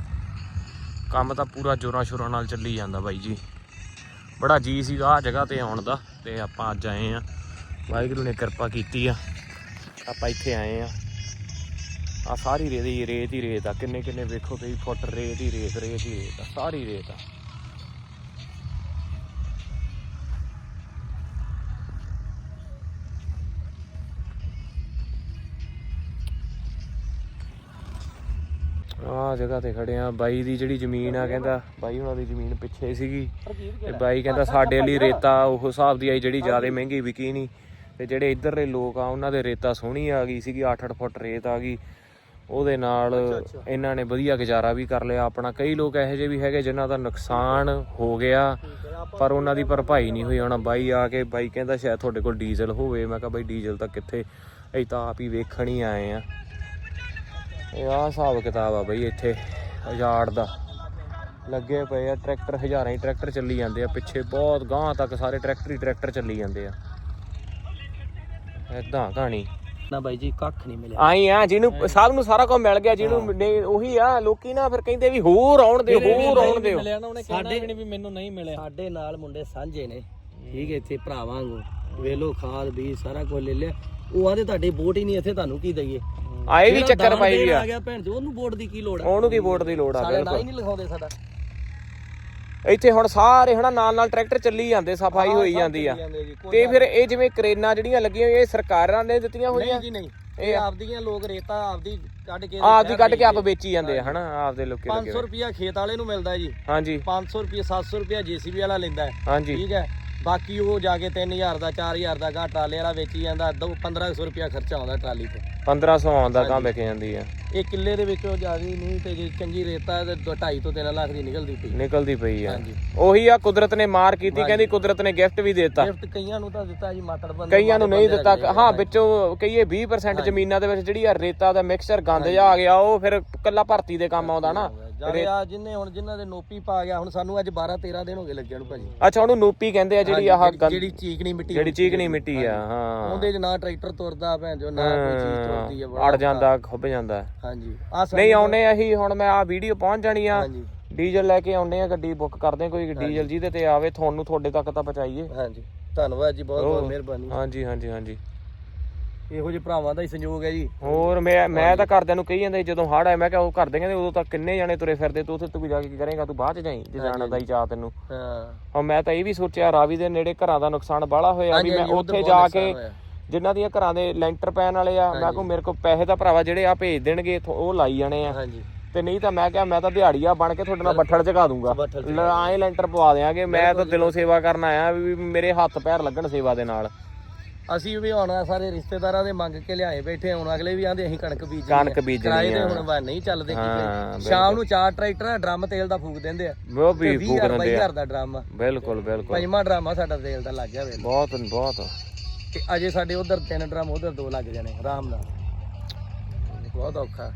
ਕੰਮ ਤਾਂ ਪੂਰਾ ਜੋਰਾਂ ਸ਼ੋਰਾਂ ਨਾਲ ਚੱਲੀ ਜਾਂਦਾ ਬਾਈ ਜੀ। ਬੜਾ ਜੀ ਸੀ ਆਹ ਜਗ੍ਹਾ ਤੇ ਆਉਣ ਦਾ, ਤੇ ਆਪਾਂ ਅੱਜ ਆਏ ਆ ਵਾਹਿਗੁਰੂ ਨੇ ਕਿਰਪਾ ਕੀਤੀ ਆ। ਆਪਾਂ ਇੱਥੇ ਆਏ ਆ ਆ ਸਾਰੀ ਰੇਤ ਹੀ ਰੇਤ ਹੀ ਰੇਤ ਆ। ਕਿੰਨੇ ਕਿੰਨੇ ਵੇਖੋ ਤੁਸੀਂ ਫੁੱਟ ਰੇਤ ਹੀ ਰੇਤ ਰੇਤ ਹੀ ਰੇਤ ਆ। ਸਾਰੀ ਰੇਤ ਆ। ਆ ਜਗ੍ਹਾ ਤੇ ਖੜੇ ਆ। ਬਾਈ ਦੀ ਜਿਹੜੀ ਜ਼ਮੀਨ ਆ ਕਹਿੰਦਾ ਬਾਈ ਉਹਨਾਂ ਦੀ ਜ਼ਮੀਨ ਪਿੱਛੇ ਸੀਗੀ। ਤੇ ਬਾਈ ਕਹਿੰਦਾ ਸਾਡੇ ਲਈ ਰੇਤਾ ਉਹ ਹਿਸਾਬ ਦੀ ਆਈ ਜਿਹੜੀ ਜ਼ਿਆਦਾ ਮਹਿੰਗੀ ਵਿਕੀ ਨਹੀਂ। ਤੇ ਜਿਹੜੇ ਇੱਧਰਲੇ ਲੋਕ ਆ ਉਹਨਾਂ ਦੇ ਰੇਤਾ ਸੋਹਣੀ ਆ ਗਈ ਸੀਗੀ 8-8 ਫੁੱਟ ਰੇਤ ਆ ਗਈ। ਉਹਦੇ ਨਾਲ ਇਹਨਾਂ ਨੇ ਵਧੀਆ ਗੁਜ਼ਾਰਾ ਵੀ ਕਰ ਲਿਆ। ਆਪਣਾ ਕਈ ਲੋਕ ਇਹੋ ਜਿਹੇ ਵੀ ਹੈਗੇ ਜਿਨ੍ਹਾਂ ਦਾ ਨੁਕਸਾਨ ਹੋ ਗਿਆ ਪਰ ਉਹਨਾਂ ਦੀ ਭਰਪਾਈ ਨਹੀਂ ਹੋਈ। ਹੁਣ ਬਾਈ ਆ ਕੇ ਬਾਈ ਕਹਿੰਦਾ ਸ਼ਾਇਦ ਤੁਹਾਡੇ ਕੋਲ ਡੀਜ਼ਲ ਹੋਵੇ। ਮੈਂ ਕਿਹਾ ਬਾਈ ਡੀਜ਼ਲ ਤਾਂ ਕਿੱਥੇ? ਅਸੀਂ ਤਾਂ ਆਪ ਹੀ ਵੇਖਣ ਹੀ ਆਏ ਆ। ਇਹ ਆ ਹਿਸਾਬ ਕਿਤਾਬ ਆ ਬਈ ਇੱਥੇ ਹਜ਼ਾਰ ਦਾ। ਲੱਗੇ ਪਏ ਆ ਟਰੈਕਟਰ ਹਜ਼ਾਰਾਂ ਹੀ ਟਰੈਕਟਰ ਚੱਲੀ ਜਾਂਦੇ ਆ। ਪਿੱਛੇ ਬਹੁਤ ਗਾਂਹ ਤੱਕ ਸਾਰੇ ਟਰੈਕਟਰ ਹੀ ਟਰੈਕਟਰ ਚੱਲੀ ਜਾਂਦੇ ਆ। ਏਦਾਂ ਕਹਾਣੀ। ਨਾ ਬਾਈ ਜੀ ਕੱਖ ਨਹੀਂ ਮਿਲਿਆ। ਆਈ ਆ ਜਿਹਨੂੰ ਸਭ ਨੂੰ ਸਾਰਾ ਕੁਝ ਮਿਲ ਗਿਆ ਜਿਹਨੂੰ ਨਹੀਂ ਉਹੀ ਆ ਲੋਕੀ ਨਾ ਫਿਰ ਕਹਿੰਦੇ ਵੀ ਹੋਰ ਆਉਣ ਦੇ ਹੋਰ ਆਉਣ ਦਿਓ। ਮਿਲਿਆ ਨਾ ਉਹਨੇ ਕਹਿਣਾ ਵੀ ਨਹੀਂ ਵੀ ਮੈਨੂੰ ਨਹੀਂ ਮਿਲਿਆ। ਸਾਡੇ ਨਾਲ ਮੁੰਡੇ ਸਾਂਝੇ ਨੇ। ਠੀਕ ਹੈ ਇੱਥੇ ਭਰਾਵਾਂ ਵਾਂਗੂ। ਵੇਲੋ ਖਾਦ ਵੀ ਸਾਰਾ ਕੁਝ ਲੈ ਲਿਆ। ਉਹ ਆਦੇ ਤੁਹਾਡੀ ਵੋਟ ਹੀ ਨਹੀਂ ਇੱਥੇ ਤੁਹਾਨੂੰ ਕੀ ਦਈਏ? ਆਏ ਵੀ ਚੱਕਰ ਪਾਈ ਵੀ ਆ। ਆ ਗਿਆ ਭੈਣ ਜੀ ਉਹਨੂੰ ਵੋਟ ਦੀ ਕੀ ਲੋੜ ਆ? ਉਹਨੂੰ ਕੀ ਵੋਟ ਦੀ ਲੋੜ ਆ ਸਾਡੇ ਨਾਂ ਬਿਲਕੁਲ। ਹੀ ਨਹੀਂ ਲਿਖਾਉਂਦੇ ਸਾਡਾ। ਇੱਥੇ ਹੁਣ ਸਾਰੇ ਹਨਾ ਨਾਲ ਨਾਲ ਟਰੈਕਟਰ ਚੱਲੀ ਜਾਂਦੇ ਸਫ਼ਾਈ ਹੋਈ ਜਾਂਦੀ ਆ। ਜਾਂਦੇ ਜੀ ਤੇ ਫਿਰ ਇਹ ਜਿਵੇਂ ਕਰੇਨਾਂ ਜਿਹੜੀਆਂ ਲੱਗੀਆਂ ਹੋਈਆਂ ਇਹ ਸਰਕਾਰਾਂ ਨੇ ਦਿੱਤੀਆਂ ਹੋਈਆਂ। ਨਹੀਂ ਜੀ ਨਹੀਂ। ਇਹ ਆਪਦੀਆਂ ਲੋਕ ਰੇਤਾ ਆਪਦੀ ਕੱਢ ਕੇ ਆਪਦੀ ਕੱਢ ਕੇ ਆਪ ਵੇਚੀ ਜਾਂਦੇ ਆ ਹਨਾ ਆਪਦੇ ਲੋਕੇ ਲੱਗੇ 500 ਰੁਪਿਆ ਖੇਤ ਵਾਲੇ ਨੂੰ ਮਿਲਦਾ ਹੈ ਜੀ। ਹਾਂਜੀ। 500 ਰੁਪਿਆ 700 ਰੁਪਿਆ ਜੀਸੀਬੀ ਵਾਲਾ ਲੈਂਦਾ ਹੈ। ਹਾਂਜੀ। ਠੀਕ ਹੈ। ਬਾਕੀ ਉਹ ਜਾ ਕੇ 3000 ਦਾ 4000 ਦਾ ਘਾਟਾ ਟਰਾਲੇ ਵਾਲਾ ਵੇਚੀ ਜਾਂਦਾ ਦੋ 1500 ਰੁਪਿਆ ਖਰਚਾ ਆਉਂਦਾ ਟਰਾਲੀ ਤੇ। 1500 ਆਉਂਦਾ ਕੰਮ ਵਿਕ ਜਾਂਦੀ ਆ। ਇਹ ਕਿੱਲੇ ਦੇ ਵਿੱਚੋਂ ਜਿਆਦੀ ਨਹੀਂ ਤੇ ਜੇ ਚੰਗੀ ਰੇਤਾ ਹੈ ਤੇ 2.5 ਤੋਂ 3 ਲੱਖ ਦੀ ਨਿਕਲਦੀ ਪਈ। ਨਿਕਲਦੀ ਪਈ ਆ। ਹਾਂਜੀ। ਉਹੀ ਆ ਕੁਦਰਤ ਨੇ ਮਾਰ ਕੀਤੀ ਕਹਿੰਦੀ ਕੁਦਰਤ ਨੇ ਗਿਫਟ ਵੀ ਦਿੱਤਾ। ਗਿਫਟ ਕਈਆਂ ਨੂੰ ਤਾਂ ਦਿੱਤਾ ਜੀ ਮਾਤੜ ਬੰਦੇ ਕਈਆਂ ਨੂੰ ਨਹੀਂ ਦਿੱਤਾ। ਹਾਂ ਵਿੱਚੋਂ ਕਈਏ 20% ਜ਼ਮੀਨਾਂ ਦੇ ਵਿੱਚ ਜਿਹੜੀ ਆ ਰੇਤਾ ਦਾ ਮਿਕਸਚਰ ਗੰਦ ਜਿਹਾ ਆ ਗਿਆ ਉਹ ਫਿਰ ਕੱਲਾ ਭਰਤੀ ਦੇ ਕੰਮ ਆਉਂਦਾ ਨਾ। ਜਿਹੜੇ ਆ ਜਿੰਨੇ ਹੁਣ ਜਿਨ੍ਹਾਂ ਦੇ ਨੋਪੀ ਪਾ ਗਿਆ ਹੁਣ ਸਾਨੂੰ ਅੱਜ 12 13 ਦਿਨ ਹੋ ਗਏ ਲੱਗਿਆ ਨੂੰ ਭਾਜੀ। ਅੱਛਾ ਉਹਨੂੰ ਨੂਪੀ ਕਹਿੰਦੇ ਆ ਜਿਹੜੀ ਆਹ ਗੰਦ ਜਿਹੜੀ ਚੀਕਣੀ ਮਿੱਟੀ ਜਿਹੜੀ ਚੀਕਣੀ ਮਿੱਟੀ ਆ ਹਾਂ। ਉਹਦੇ 'ਚ ਨਾ ਟਰੈਕਟਰ ਤੁਰਦਾ ਭੈਣ ਜੋ ਨਾ ਕੋਈ ਚੀਜ਼ ਤੁਰਦੀ ਹੈ ਬੜਾ ਅੜ ਜਾਂਦਾ ਖੁੱਭ ਜਾਂਦਾ। ਹਾਂਜੀ ਆ ਨਹੀਂ ਆਉਨੇ ਅਸੀਂ ਹੁਣ ਮੈਂ ਆ ਵੀਡੀਓ ਪਹੁੰਚ ਜਾਣੀ ਆ। ਹਾਂਜੀ। ਡੀਜ਼ਲ ਲੈ ਕੇ ਆਉਨੇ ਆ ਗੱਡੀ ਬੁੱਕ ਕਰਦੇ ਆ ਕੋਈ ਡੀਜ਼ਲ ਜਿਹਦੇ ਤੇ ਆਵੇ ਤੁਹਾਨੂੰ ਤੁਹਾਡੇ ਤੱਕ ਤਾਂ ਪਹੁੰਚਾਈਏ। ਹਾਂਜੀ। ਧੰਨਵਾਦ ਜੀ ਬਹੁਤ ਬਹੁਤ ਮਿਹਰਬਾਨੀ। ਹਾਂਜੀ ਹਾਂਜੀ ਹਾਂਜੀ। ਇਹੋ ਜਿਹੇ ਭਰਾਵਾਂ ਦਾ ਹੀ ਸੰਯੋਗ ਹੈ ਜੀ। ਹੋਰ ਮੈਂ ਮੈਂ ਤਾਂ ਘਰਦਿਆਂ ਨੂੰ ਕਹੀ ਜਾਂਦਾ ਜਦੋਂ ਹੜ ਆਇਆ ਮੈਂ ਕਿਹਾ ਉਹ ਘਰਦੇ ਕਹਿੰਦੇ ਉਦੋਂ ਤਾਂ ਕਿੰਨੇ ਜਾਣੇ ਤੁਰੇ ਫਿਰਦੇ ਤੂੰ ਉੱਥੇ ਤੂੰ ਜਾ ਕੇ ਕੀ ਕਰੇਂਗਾ ਤੂੰ ਬਾਅਦ ਚ ਜਾਈਂ ਜੇ ਜਾਣਾ ਦਾ ਹੀ ਚਾਹ ਤੈਨੂੰ। ਹਾਂ। ਹੁਣ ਮੈਂ ਤਾਂ ਇਹ ਵੀ ਸੋਚਿਆ ਰਾਵੀ ਦੇ ਨੇੜੇ ਘਰਾਂ ਦਾ ਨੁਕਸਾਨ ਬਾਹਲਾ ਹੋਇਆ ਵੀ ਮੈਂ ਉੱਥੇ ਜਾ ਕੇ। ਜਿਨ੍ਹਾਂ ਦੀਆਂ ਘਰਾਂ ਦੇ ਲੈਂਟਰ ਪੈਣ ਵਾਲੇ ਆ ਮੈਂ ਕੋ ਮੇਰੇ ਕੋਲ ਪੈਸੇ ਤਾਂ ਭਰਾਵਾ ਜਿਹੜੇ ਆ ਭੇਜ ਦੇਣਗੇ ਉਹ ਲਾਈ ਜਾਣੇ ਆ। ਹਾਂਜੀ। ਤੇ ਨਹੀਂ ਤਾਂ ਮੈਂ ਕਿਹਾ ਮੈਂ ਤਾਂ ਦਿਹਾੜੀਆ ਬਣ ਕੇ ਤੁਹਾਡੇ ਨਾਲ ਬੱਠਲ ਚਗਾ ਦੂੰਗਾ। ਆਏ ਲੈਂਟਰ ਪਵਾ ਦਿਆਂਗੇ ਮੈਂ ਤਾਂ ਦਿਲੋਂ ਸੇਵਾ ਕਰਨ ਆਇਆ ਵੀ ਮੇਰੇ ਹੱਥ ਪੈਰ ਲੱਗਣ ਸੇਵਾ ਦੇ ਨਾਲ। ਅਸੀਂ ਵੀ ਹੁਣ ਸਾਰੇ ਰਿਸ਼ਤੇਦਾਰਾਂ ਦੇ ਮੰਗ ਕੇ ਲਿਆਏ ਬੈਠੇ ਹੁਣ ਅਗਲੇ ਵੀ ਆਂਦੇ ਅਸੀਂ ਕਣਕ ਬੀਜਣੀ ਕਣਕ। ਬੀਜਣੀ ਕਿਰਾਏ ਤੇ। ਹੁਣ ਵਾ ਨਹੀਂ ਚੱਲਦੇ ਕੀ ਹਾਂ, ਕਰੀਏ। ਸ਼ਾਮ ਨੂੰ ਚਾਰ ਟਰੈਕਟਰ ਡਰਮ ਤੇਲ ਦਾ ਫੂਕ ਦਿੰਦੇ ਆ। ਉਹ ਵੀ ਫੂਕ 20000 ਦਿੰਦੇ ਆ। 22000 ਦਾ ਡਰਮ ਬਿਲਕੁਲ ਬਿਲਕੁਲ। ਪੰਜਵਾਂ ਡਰਮ ਸਾਡਾ ਤੇਲ ਦਾ ਲੱਗ ਗਿਆ ਵੇਲੇ ਬਹੁਤ ਬਹੁਤ। ਤੇ ਅਜੇ ਸਾਡੇ ਉਧਰ ਤਿੰਨ ਡਰਮ ਉਧਰ ਦੋ ਲੱਗ ਜਾਣੇ ਆਰਾਮ ਨਾਲ। ਬਹੁਤ ਔਖਾ।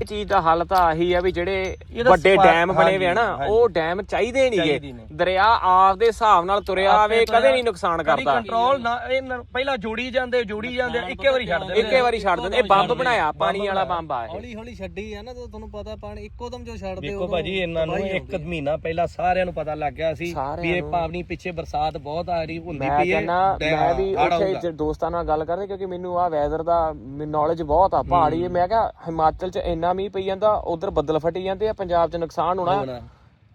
ਇਹ ਚੀਜ਼ ਦਾ ਹੱਲ ਤਾਂ ਆਹੀ ਆ ਵੀ ਜਿਹੜੇ ਵੱਡੇ ਡੈਮ ਬਣੇ ਵੇ ਆ ਨਾ ਉਹ ਡੈਮ ਚਾਹੀਦੇ ਨਹੀਂਗੇ ਨੇ। ਦਰਿਆ ਆਪ ਦੇ ਹਿਸਾਬ ਨਾਲ ਤੁਰਿਆ ਆਵੇ ਕਦੇ ਨਹੀਂ ਨੁਕਸਾਨ ਕਰਦਾ। ਕੰਟਰੋਲ ਨਾ ਇਹ ਪਹਿਲਾਂ ਜੋੜੀ ਜਾਂਦੇ ਜੋੜੀ ਜਾਂਦੇ ਇੱਕੇ ਵਾਰੀ ਛੱਡ ਦਿੰਦੇ। ਇੱਕੇ ਵਾਰੀ ਛੱਡ ਦਿੰਦੇ। ਇਹ ਬੰਬ ਬਣਾਇਆ ਪਾਣੀ ਵਾਲਾ ਬੰਬ ਆ ਇਹ। ਹੌਲੀ ਹੌਲੀ ਛੱਡੀ ਆ ਨਾ ਤੁਹਾਨੂੰ ਪਤਾ ਪਾਣੀ ਇੱਕੋ ਦਮ ਜੋ ਛੱਡਦੇ ਦੇਖੋ ਭਾਜੀ ਇਹਨਾਂ ਨੂੰ ਇੱਕ ਮਹੀਨਾ ਪਹਿਲਾਂ ਸਾਰਿਆਂ ਨੂੰ ਪਤਾ ਲੱਗ ਗਿਆ ਸੀ ਵੀ ਇਹ। ਪਾਵਨੀ ਪਿੱਛੇ ਬਰਸਾਤ ਬਹੁਤ ਆ ਰਹੀ ਹੁੰਦੀ ਮੈਂ ਪਈ ਹੈ ਕਹਿੰਦਾ ਮੈਂ ਵੀ ਉੱਥੇ ਦੋਸਤਾਂ ਨਾਲ ਗੱਲ ਕਰਦੇ ਕਿਉਂਕਿ ਮੈਨੂੰ ਆ ਵੈਦਰ ਦਾ ਨੌਲੇਜ ਬਹੁਤ ਆ ਪਹਾੜੀ ਇਹ ਮੈਂ ਕਿਹਾ ਹਿਮਾਚਲ 'ਚ ਇੰਨਾ ਮੀਂਹ ਪਈ ਜਾਂਦਾ ਉਧਰ ਬੱਦਲ ਫਟੀ ਜਾਂਦੇ ਆ ਪੰਜਾਬ 'ਚ ਨੁਕਸਾਨ ਹੋਣਾ।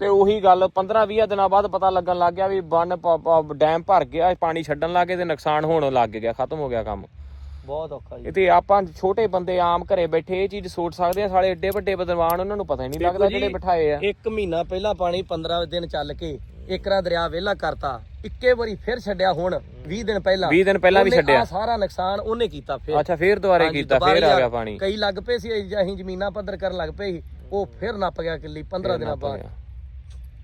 ਤੇ ਉਹੀ ਗੱਲ 15 20 ਦਿਨਾਂ ਬਾਅਦ ਪਤਾ ਲੱਗਣ ਲੱਗ ਗਿਆ ਵੀ ਬੰਨ ਡੈਮ ਭਰ ਗਿਆ ਪਾਣੀ ਛੱਡਣ ਲੱਗੇ ਤੇ ਨੁਕਸਾਨ ਹੋਣ ਲੱਗ ਗਿਆ ਖਤਮ ਹੋ ਗਿਆ ਕੰਮ। ਬਹੁਤ ਔਖਾ ਜੀ। ਤੇ ਆਪਾਂ ਛੋਟੇ ਬੰਦੇ ਆਮ ਘਰੇ ਬੈਠੇ ਇਹ ਚੀਜ਼ ਸੋਚ ਸਕਦੇ ਆ ਸਾਲੇ ਏਡੇ ਵੱਡੇ ਬਦਲਵਾਨ ਉਹਨਾਂ ਨੂੰ ਪਤਾ ਹੀ ਨਹੀਂ ਲੱਗਦਾ ਜਿਹੜੇ ਬਿਠਾਏ ਆ। ਇੱਕ ਮਹੀਨਾ ਪਹਿਲਾਂ ਪਾਣੀ 15 ਦਿਨ ਚੱਲ ਕੇ ਏਕਰਾ ਦਰਿਆ ਵਿਹਲਾ ਕਰਤਾ ਇੱਕੇ ਵਾਰੀ ਫਿਰ ਛੱਡਿਆ ਹੁਣ 20 ਦਿਨ ਪਹਿਲਾਂ। 20 ਦਿਨ ਪਹਿਲਾਂ ਵੀ ਉਹਨੇ ਛੱਡਿਆ। ਆਹ ਸਾਰਾ ਨੁਕਸਾਨ ਉਹਨੇ ਕੀਤਾ ਫਿਰ। ਅੱਛਾ ਫੇਰ ਦੁਬਾਰੇ ਹਾਂਜੀ, ਕੀਤਾ ਦੁਬਾਰਾ ਫੇਰ ਆ ਗਿਆ ਪਾਣੀ। ਕਈ ਲੱਗ ਪਏ ਸੀ ਅਸੀਂ ਅਸੀਂ ਜ਼ਮੀਨਾਂ ਪੱਧਰ ਕਰਨ ਲੱਗ ਪਏ ਸੀ ਉਹ ਫਿਰ ਨੱਪ ਗਿਆ ਕਿੱਲੀ 15 ਦਿਨਾਂ ਬਾਅਦ।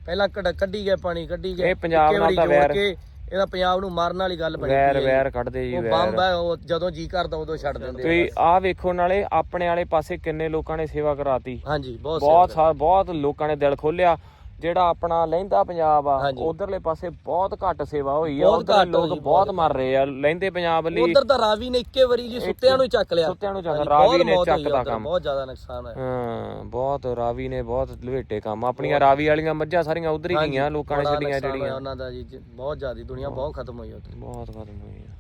ਪਹਿਲਾਂ ਕੱਢ- ਕੱਢੀ ਗਏ ਪਾਣੀ ਕੱਢੀ ਗਏ ਇਹ ਪੰਜਾਬ ਇੱਕੇ ਨਾਲ ਵਾਰੀ ਤਾਂ ਜੋੜ ਵੈਰ- ਕੇ ਇਹਦਾ ਪੰਜਾਬ ਨੂੰ ਮਾਰਨ ਵਾਲੀ ਗੱਲ ਬਣੀ ਵੈਰ ਪਈ ਹੈ ਵੈਰ ਕੱਢਦੇ ਜੀ ਉਹ ਵੈਰ। ਬੰਬ ਹੈ ਉਹ ਜਦੋਂ ਜੀ ਕਰਦਾ ਉਦੋਂ ਛੱਡ ਦਿੰਦੇ ਆ। ਤੁਸੀਂ ਆਹ ਵੇਖੋ ਨਾਲੇ ਆਪਣੇ ਵਾਲੇ ਪਾਸੇ ਕਿੰਨੇ ਲੋਕਾਂ ਨੇ ਸੇਵਾ ਕਰਾਤੀ। ਹਾਂਜੀ ਬਹੁਤ ਬਹੁਤ ਸਾ ਬਹੁਤ ਲੋਕਾਂ ਨੇ ਦਿਲ ਖੋਲਿਆ ਜਿਹੜਾ ਆਪਣਾ ਲਹਿੰਦਾ ਪੰਜਾਬ ਆ। ਉਧਰਲੇ ਪਾਸੇ ਬਹੁਤ ਘੱਟ ਸੇਵਾ ਹੋਈ ਆ ਉਧਰ ਲੋਕ ਹੋਈ, ਬਹੁਤ ਮਰ ਰਹੇ ਆ ਲਹਿੰਦੇ ਪੰਜਾਬ ਲਈ। ਉਧਰ ਤਾਂ ਰਾਵੀ ਨੇ ਇੱਕੇ ਵਾਰੀ ਜੀ ਸੁੱਤਿਆਂ ਨੂੰ ਚੱਕ ਲਿਆ। ਸੁੱਤਿਆਂ ਨੂੰ ਚੱਕ- ਰਾਵੀ ਨੇ ਹੋਈ ਚੱਕਦਾ ਉੱਧਰ, ਕੰਮ। ਬਹੁਤ ਜ਼ਿਆਦਾ ਨੁਕਸਾਨ ਹੋਇਆ। ਹਾਂ ਬਹੁਤ ਰਾਵੀ ਨੇ ਬਹੁਤ ਲਵੇਟੇ ਕੰਮ। ਆਪਣੀਆਂ ਰਾਵੀ ਵਾਲੀਆਂ ਮੱਝਾਂ ਸਾਰੀਆਂ ਉਧਰ ਹੀ ਗਈਆਂ ਲੋਕਾਂ ਨੇ ਛੱਡੀਆਂ ਜਿਹੜੀਆਂ। ਉਹਨਾਂ ਦਾ ਜੀ ਬਹੁਤ ਜ਼ਿਆਦਾ ਦੁਨੀਆ ਬਹੁਤ ਖਤਮ ਹੋਈ ਉੱਥੇ ਬਹੁਤ ਖਤਮ ਹੋਈਆਂ